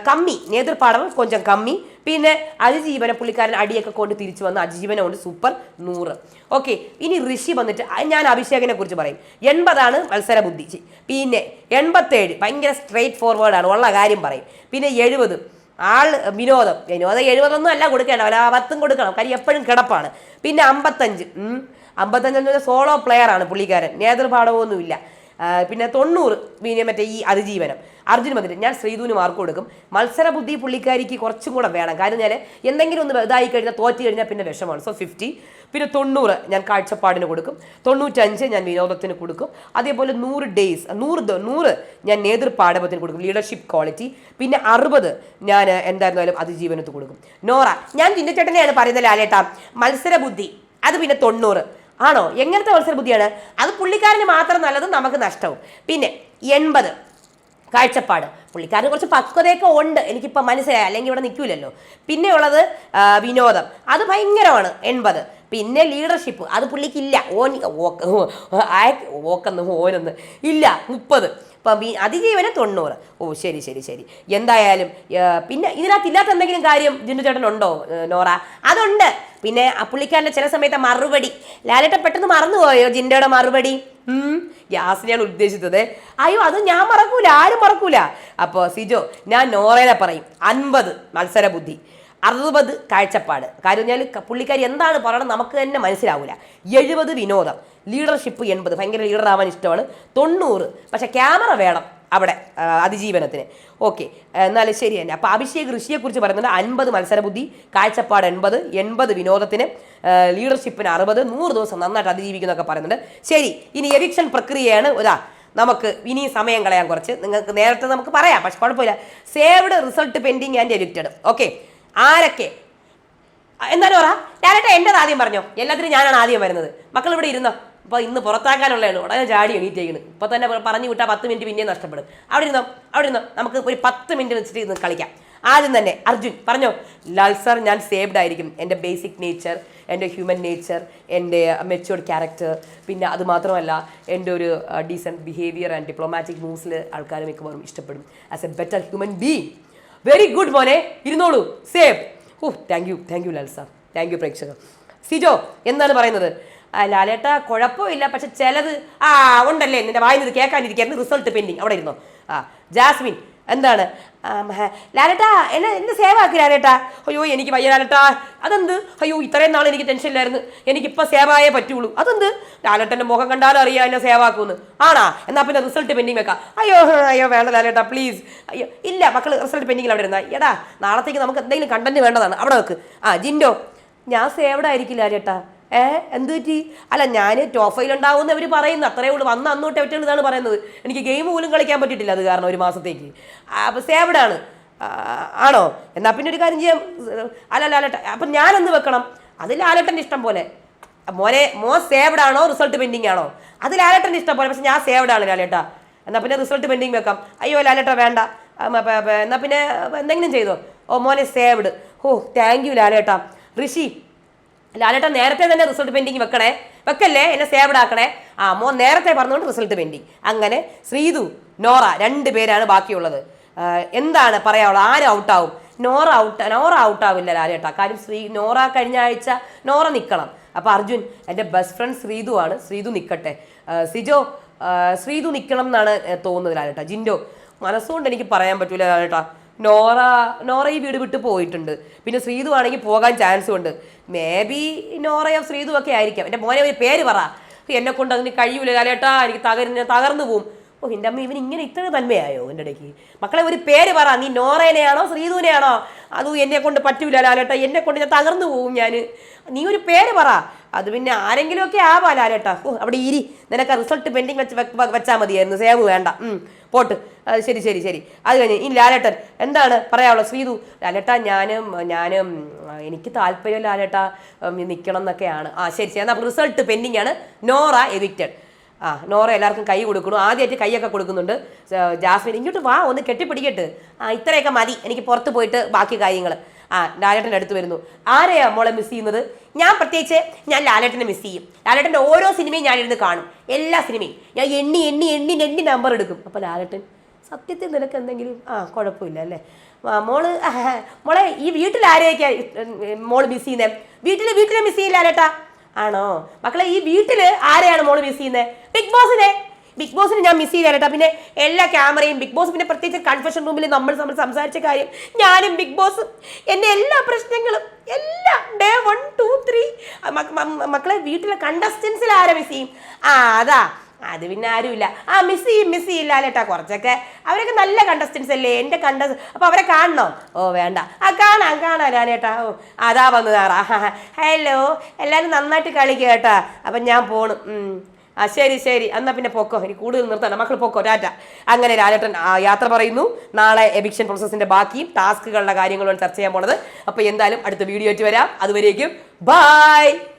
കമ്മി നേതൃപാഠം കൊഞ്ചം കമ്മി. പിന്നെ അതിജീവന പുള്ളിക്കാരൻ അടിയൊക്കെ കൊണ്ട് തിരിച്ചു വന്ന് അതിജീവനം കൊണ്ട് സൂപ്പർ നൂറ്. ഓക്കെ ഇനി ഋഷി വന്നിട്ട് ഞാൻ അഭിഷേകിനെ കുറിച്ച് പറയും. എൺപതാണ് മത്സര ബുദ്ധി. പിന്നെ എൺപത്തേഴ് ഭയങ്കര സ്ട്രെയിറ്റ് ഫോർവേഡാണ് ഉള്ള കാര്യം പറയും. പിന്നെ എഴുപത് ആൾ വിനോദം. വിനോദം എഴുപതൊന്നും അല്ല കൊടുക്കേണ്ട. അല്ല പത്തും കൊടുക്കണം. കാര്യം എപ്പോഴും കിടപ്പാണ്. പിന്നെ അമ്പത്തഞ്ച് അമ്പത്തഞ്ചെന്ന് പറഞ്ഞാൽ സോളോ പ്ലെയർ ആണ് പുള്ളിക്കാരൻ. നേതൃപാഠമൊന്നുമില്ല പിന്നെ തൊണ്ണൂറ് പിന്നെ മറ്റേ ഈ അതിജീവനം. അർജുൻ വന്നിട്ട് ഞാൻ ശ്രീധുവിന് മാർക്ക് കൊടുക്കും. മത്സര ബുദ്ധി പുള്ളിക്കാരിക്ക് കുറച്ചും കൂടെ വേണം. കാരണം ഞാൻ എന്തെങ്കിലും ഒന്ന് ഇതായി കഴിഞ്ഞാൽ തോറ്റി കഴിഞ്ഞാൽ പിന്നെ വിഷമാണ് സോ ഫിഫ്റ്റി പിന്നെ തൊണ്ണൂറ് ഞാൻ കാഴ്ചപ്പാടിന് കൊടുക്കും. തൊണ്ണൂറ്റഞ്ച് ഞാൻ വിനോദത്തിന് കൊടുക്കും. അതേപോലെ നൂറ് ഡേയ്സ് നൂറ് നൂറ് ഞാൻ നേതൃപാഠപത്തിന് കൊടുക്കും. ലീഡർഷിപ്പ് ക്വാളിറ്റി പിന്നെ അറുപത് ഞാൻ എന്തായിരുന്നാലും അതിജീവനത്ത് കൊടുക്കും. നോറ ഞാൻ ചിന്തച്ചേട്ടനെയാണ് പറയുന്നത് ലാലേട്ടാ. മത്സര ബുദ്ധി. അത് പിന്നെ തൊണ്ണൂറ്. ആണോ? എങ്ങനത്തെ മത്സര ബുദ്ധിയാണ്? അത് പുള്ളിക്കാരന് മാത്രം നല്ലതും നമുക്ക് നഷ്ടവും. പിന്നെ എൺപത് കാഴ്ചപ്പാട്. പുള്ളിക്കാരന് കുറച്ച് പക്വതയൊക്കെ ഉണ്ട്. എനിക്കിപ്പോൾ മനസ്സിലായി. അല്ലെങ്കിൽ ഇവിടെ നിൽക്കൂലല്ലോ പിന്നെ ഉള്ളത് വിനോദം. അത് ഭയങ്കരമാണ് എൺപത്. പിന്നെ ലീഡർഷിപ്പ് അത് പുള്ളിക്കില്ല. ഓൻ ഓക്ക ഓക്കെന്ന് ഓനെന്ന്. ഇല്ല മുപ്പത്. ഇപ്പം ഈ അതിജീവനം തൊണ്ണൂറ്. ഓ ശരി ശരി ശരി. എന്തായാലും പിന്നെ ഇതിനകത്ത് ഇല്ലാത്ത എന്തെങ്കിലും കാര്യം ജിന്നു ചേട്ടൻ ഉണ്ടോ നോറ? അതുണ്ട്. പിന്നെ പുള്ളിക്കാരന്റെ ചില സമയത്തെ മറുപടി. ലാലേട്ടൻ പെട്ടെന്ന് മറന്നുപോയോ ജിൻഡയുടെ മറുപടി? ഗ്യാസിനെയാണ് യാസിനെയാണ് ഉദ്ദേശിച്ചത്. അയ്യോ അത് ഞാൻ മറക്കൂല ആരും മറക്കൂല. അപ്പോൾ സിജോ ഞാൻ നോറേനെ പറയും അൻപത് മത്സര ബുദ്ധി അറുപത് കാഴ്ചപ്പാട്. കാര്യം പറഞ്ഞാൽ പുള്ളിക്കാരി എന്താണ് പറയണത് നമുക്ക് തന്നെ മനസ്സിലാവില്ല എഴുപത് വിനോദം. ലീഡർഷിപ്പ് എൺപത്. ഭയങ്കര ലീഡർ ആവാൻ ഇഷ്ടമാണ്. തൊണ്ണൂറ്. പക്ഷേ ക്യാമറ വേണം അവിടെ അതിജീവനത്തിന്. ഓക്കെ എന്നാലും ശരി തന്നെ. അപ്പോൾ അഭിഷേക് ഋഷിയെക്കുറിച്ച് പറയുന്നത് അൻപത് മത്സരബുദ്ധി കാഴ്ചപ്പാട് എൺപത് എൺപത് വിനോദത്തിന് ലീഡർഷിപ്പിന് അറുപത് നൂറ് ദിവസം നന്നായിട്ട് അതിജീവിക്കുന്നൊക്കെ പറയുന്നുണ്ട്. ശരി. ഇനി എവിക്ഷൻ പ്രക്രിയയാണ്. ഇതാ നമുക്ക് ഇനി സമയം കളയാൻ കുറച്ച്. നിങ്ങൾക്ക് നേരത്തെ നമുക്ക് പറയാം. പക്ഷെ കുഴപ്പമില്ല. Saved result pending and evicted okay ആരൊക്കെ? എന്താണ് പറ? ഞാനേട്ടാ എന്റെ ആദ്യം പറഞ്ഞോ. എല്ലാത്തിനും ഞാനാണ് ആദ്യം വരുന്നത്. മക്കൾ ഇവിടെ ഇരുന്നോ? അപ്പോൾ ഇന്ന് പുറത്താക്കാനുള്ളതാണ് ഉടനെ ചാടി എണീറ്റേക്കണ് ഇപ്പോൾ തന്നെ പറഞ്ഞു വിട്ടാൽ പത്ത് മിനിറ്റ് പിന്നെയും നഷ്ടപ്പെടും. അവിടെ ഇരുന്നോ? അവിടെ ഇരുന്നോ? നമുക്ക് ഒരു പത്ത് മിനിറ്റ് വെച്ചിട്ട് ഇന്ന് കളിക്കാം. ആദ്യം തന്നെ അർജുൻ പറഞ്ഞോ? ലാൽ സർ ഞാൻ സേവ്ഡ് ആയിരിക്കും. എന്റെ ബേസിക് നേച്ചർ എന്റെ ഹ്യൂമൻ നേച്ചർ എന്റെ മെച്ചുവർഡ് ക്യാരക്ടർ പിന്നെ അത് മാത്രമല്ല എന്റെ ഒരു ഡീസന്റ് ബിഹേവിയർ ആൻഡ് ഡിപ്ലോമാറ്റിക് മൂവ്സിൽ ആൾക്കാർ മിക്കവാറും ഇഷ്ടപ്പെടും. As a better human being very good മോനെ. ഇരുന്നോളൂ. Safe oh thank you thank you Lal sir thank you പ്രേക്ഷകർ. സിജോ എന്താണ് പറയുന്നത്? ലാലേട്ട കുഴപ്പമില്ല. പക്ഷെ ചിലത് ആ ഉണ്ടല്ലേ? നിന്റെ വായിന്നത് കേൾക്കാനിരിക്കുന്നത് റിസൾട്ട് പെൻഡിങ് അവിടെ ഇരുന്നോ. ആ ജാസ്മിൻ എന്താണ്? ലാലേട്ടാ എന്നെ എന്നെ സേവ് ആക്കി ലാലേട്ടാ. അയ്യോ എനിക്ക് വയ്യ ലാലേട്ടാ. അതെന്ത്? അയ്യോ ഇത്രയും നാൾ എനിക്ക് ടെൻഷൻ ഇല്ലായിരുന്നു എനിക്കിപ്പോൾ സേവായേ പറ്റുള്ളൂ. അതെന്ത്? ലാലേട്ടന്റെ മുഖം കണ്ടാലും അറിയാം എന്നെ സേവ് ആക്കുമെന്ന് ആണാ? എന്നാൽ പിന്നെ റിസൾട്ട് പെൻഡിങ് വെക്കാം. അയ്യോ അയ്യോ വേണ്ട ലാലേട്ടാ പ്ലീസ് അയ്യോ ഇല്ല മക്കൾ റിസൾട്ട് പെൻഡിങ്ങിൽ അവിടെ ഇരുന്നാ എടാ നാളത്തേക്ക് നമുക്ക് എന്തെങ്കിലും കണ്ടന്റ് വേണ്ടതാണ്. അവിടെ വെക്ക്. ആ ജിൻഡോ ഞാൻ സേവ്ഡ് ആയിരിക്കില്ല ലാലേട്ടാ. ഏ? എന്ത് പറ്റി? അല്ല ഞാൻ ടോഫയിൽ ഉണ്ടാവുമെന്ന് അവർ പറയുന്നു. അത്രേ ഉള്ളൂ. വന്ന് അന്നോട്ട് ഏറ്റവും ഇതാണ് പറയുന്നത്. എനിക്ക് ഗെയിം പോലും കളിക്കാൻ പറ്റിയിട്ടില്ല അത് കാരണം ഒരു മാസത്തേക്ക്. അപ്പോൾ സേവ്ഡ് ആണ്. എന്നാൽ പിന്നെ ഒരു കാര്യം ചെയ്യാം. അല്ല ലാലട്ട അപ്പം ഞാനെന്ത് വെക്കണം? അത് ലാലട്ടന്റെ ഇഷ്ടം പോലെ. മോനെ മോ സേവ്ഡ് ആണോ? റിസൾട്ട് പെൻഡിങ് ആണോ? അത് ലാലട്ടന്റെ ഇഷ്ടം പോലെ. പക്ഷെ ഞാൻ സേവ്ഡ് ആണ് ലാലേട്ട. എന്നാൽ പിന്നെ റിസൾട്ട് പെൻഡിങ് വെക്കാം. അയ്യോ ലാലേട്ട വേണ്ട. എന്നാൽ പിന്നെ എന്തെങ്കിലും ചെയ്തോ? ഓ മോനെ സേവ്ഡ് ഓ താങ്ക് യു ലാലേട്ട. ഋഷി ലാലേട്ടൻ നേരത്തെ തന്നെ റിസൾട്ട് പെൻഡിങ് വെക്കണേ. വെക്കല്ലേ? എന്നെ സേവഡ് ആക്കണേ ആ മോൻ നേരത്തെ പറഞ്ഞുകൊണ്ട് റിസൾട്ട് പെൻഡിങ് അങ്ങനെ ശ്രീതു നോറ രണ്ട് പേരാണ് ബാക്കിയുള്ളത്. എന്താണ് പറയാനുള്ളത്? ആര് ഔട്ടാവും നോറ ഔട്ട് നോറ ഔട്ടാവില്ല ലാലേട്ട. കാര്യം ശ്രീ നോറ കഴിഞ്ഞ ആഴ്ച നോറ നിൽക്കണം അപ്പോൾ അർജുൻ എന്റെ ബെസ്റ്റ് ഫ്രണ്ട് ശ്രീതു ആണ്. ശ്രീതു നിൽക്കട്ടെ സിജോ ശ്രീതു നിൽക്കണം എന്നാണ് തോന്നുന്നത് ലാലേട്ട. ജിൻഡോ മനസ്സുകൊണ്ട് എനിക്ക് പറയാൻ പറ്റൂല ലാലേട്ട. നോറ നോറ ഈ വീട് വിട്ട് പോയിട്ടുണ്ട്. പിന്നെ ശ്രീതു ആണെങ്കിൽ പോകാൻ ചാൻസും ഉണ്ട്. മേ ബി നോറയോ ശ്രീതു ഒക്കെ ആയിരിക്കാം. എന്റെ മോനെ ഒരു പേര് പറ. എന്നെ കൊണ്ട് അതിന് കഴിയൂല. കാലേട്ടാ എനിക്ക് തകർന്ന് തകർന്നു പോവും. ഓ എന്റെ അമ്മ ഇവൻ ഇങ്ങനെ ഇത്ര നന്മയായോ എന്റെ ഇടയ്ക്ക് മക്കളെ ഒരു പേര് പറ. നീ നോറേനെയാണോ ശ്രീധുവിനെയാണോ അതും എന്നെ കൊണ്ട് പറ്റൂല. ലാലേട്ട എന്നെ കൊണ്ട് ഞാൻ തകർന്നു പോവും ഞാൻ നീ ഒരു പേര് പറ. അത് പിന്നെ ആരെങ്കിലുമൊക്കെ ആവാ ലാലേട്ടാ. ഓ അവിടെ ഇരി. നിനക്ക് റിസൾട്ട് പെൻഡിങ് വെച്ച് വെച്ചാൽ മതിയായിരുന്നു. സേവ് വേണ്ട. പോട്ട്. ശരി ശരി ശരി. അത് കഴിഞ്ഞ് ഈ ലാലേട്ടൻ. എന്താണ് പറയാനുള്ളത്? ശ്രീതു ലാലേട്ട ഞാനും ഞാനും എനിക്ക് താല്പര്യം ലാലേട്ട നിൽക്കണം എന്നൊക്കെയാണ്. ആ ശരി ശരി. എന്നാൽ റിസൾട്ട് പെൻഡിങ് ആണ്. നോറ എവിക്റ്റഡ്. ആ നോറ എല്ലാവർക്കും കൈ കൊടുക്കണു ആദ്യമായിട്ട് കൈയൊക്കെ കൊടുക്കുന്നുണ്ട്. ജാസ്മിൻ ഇങ്ങോട്ട് വാ ഒന്ന് കെട്ടിപ്പിടിക്കട്ട്. ആ ഇത്രയൊക്കെ മതി. എനിക്ക് പുറത്ത് പോയിട്ട് ബാക്കി കാര്യങ്ങൾ ആ ലാലേട്ടന്റെ അടുത്ത് വരുന്നു. ആരെയാ മോളെ മിസ് ചെയ്യുന്നത്? ഞാൻ പ്രത്യേകിച്ച് ഞാൻ ലാലേട്ടനെ മിസ് ചെയ്യും. ലാലേട്ടന്റെ ഓരോ സിനിമയും ഞാനിരുന്ന് കാണും. എല്ലാ സിനിമയും ഞാൻ എണ്ണി എണ്ണി എണ്ണി എണ്ണി നമ്പർ എടുക്കും. അപ്പോൾ ലാലേട്ടൻ സത്യത്തിൽ നിനക്ക് എന്തെങ്കിലും ആ കുഴപ്പമില്ല അല്ലേ? മോൾ മോളെ ഈ വീട്ടിൽ ആരെയൊക്കെയാ മോൾ മിസ് ചെയ്യുന്നത് വീട്ടിൽ വീട്ടിലെ മിസ് ചെയ്യില്ല ലാലേട്ടാ? ആണോ? മക്കളെ ഈ വീട്ടിൽ ആരെയാണ് മോൾ മിസ് ചെയ്യുന്നത് ബിഗ് ബോസിനെ. ബിഗ് ബോസിന് ഞാൻ മിസ് ചെയ്താലേട്ടാ പിന്നെ എല്ലാ ക്യാമറയും ബിഗ് ബോസ് പിന്നെ പ്രത്യേകിച്ച് കൺഫെഷൻ റൂമിൽ നമ്മൾ നമ്മൾ സംസാരിച്ച കാര്യം ഞാനും ബിഗ് ബോസ് എന്റെ എല്ലാ പ്രശ്നങ്ങളും എല്ലാ ഡേ വൺ ടു ത്രീ മക്കളെ വീട്ടിലെ കണ്ടസ്റ്റൻസിൽ ആരെ മിസ് ചെയ്യും? ആ അതാ. അത് പിന്നെ ആരുമില്ല ആ മിസ് ചെയ്യും മിസ് ചെയ്യില്ല ട്ടാ കുറച്ചൊക്കെ അവരൊക്കെ നല്ല കണ്ടസ്റ്റൻസ് അല്ലേ? എന്റെ കണ്ട അപ്പോൾ അവരെ കാണണോ? ഓ വേണ്ട. ആ കാണാം കാണാം ഞാനേട്ടാ ഓ അതാ വന്നു ഹലോ എല്ലാവരും നന്നായിട്ട് കളിക്കുക കേട്ടാ. അപ്പം ഞാൻ പോണു. ആ ശരി ശരി. എന്നാ പിന്നെ പൊക്കോ. എനിക്ക് കൂടുതൽ നിർത്തണം മക്കൾ പൊക്കോ. ടാറ്റ. അങ്ങനെ രാജേട്ടൻ യാത്ര പറയുന്നു. നാളെ എവിക്ഷൻ പ്രോസസ്സിന്റെ ബാക്കിയും ടാസ്കുകളുടെ കാര്യങ്ങളും ചർച്ച ചെയ്യാൻ പോണത്. അപ്പോൾ എന്തായാലും അടുത്ത വീഡിയോ ആയിട്ട് വരാം. അതുവരേക്കും ബൈ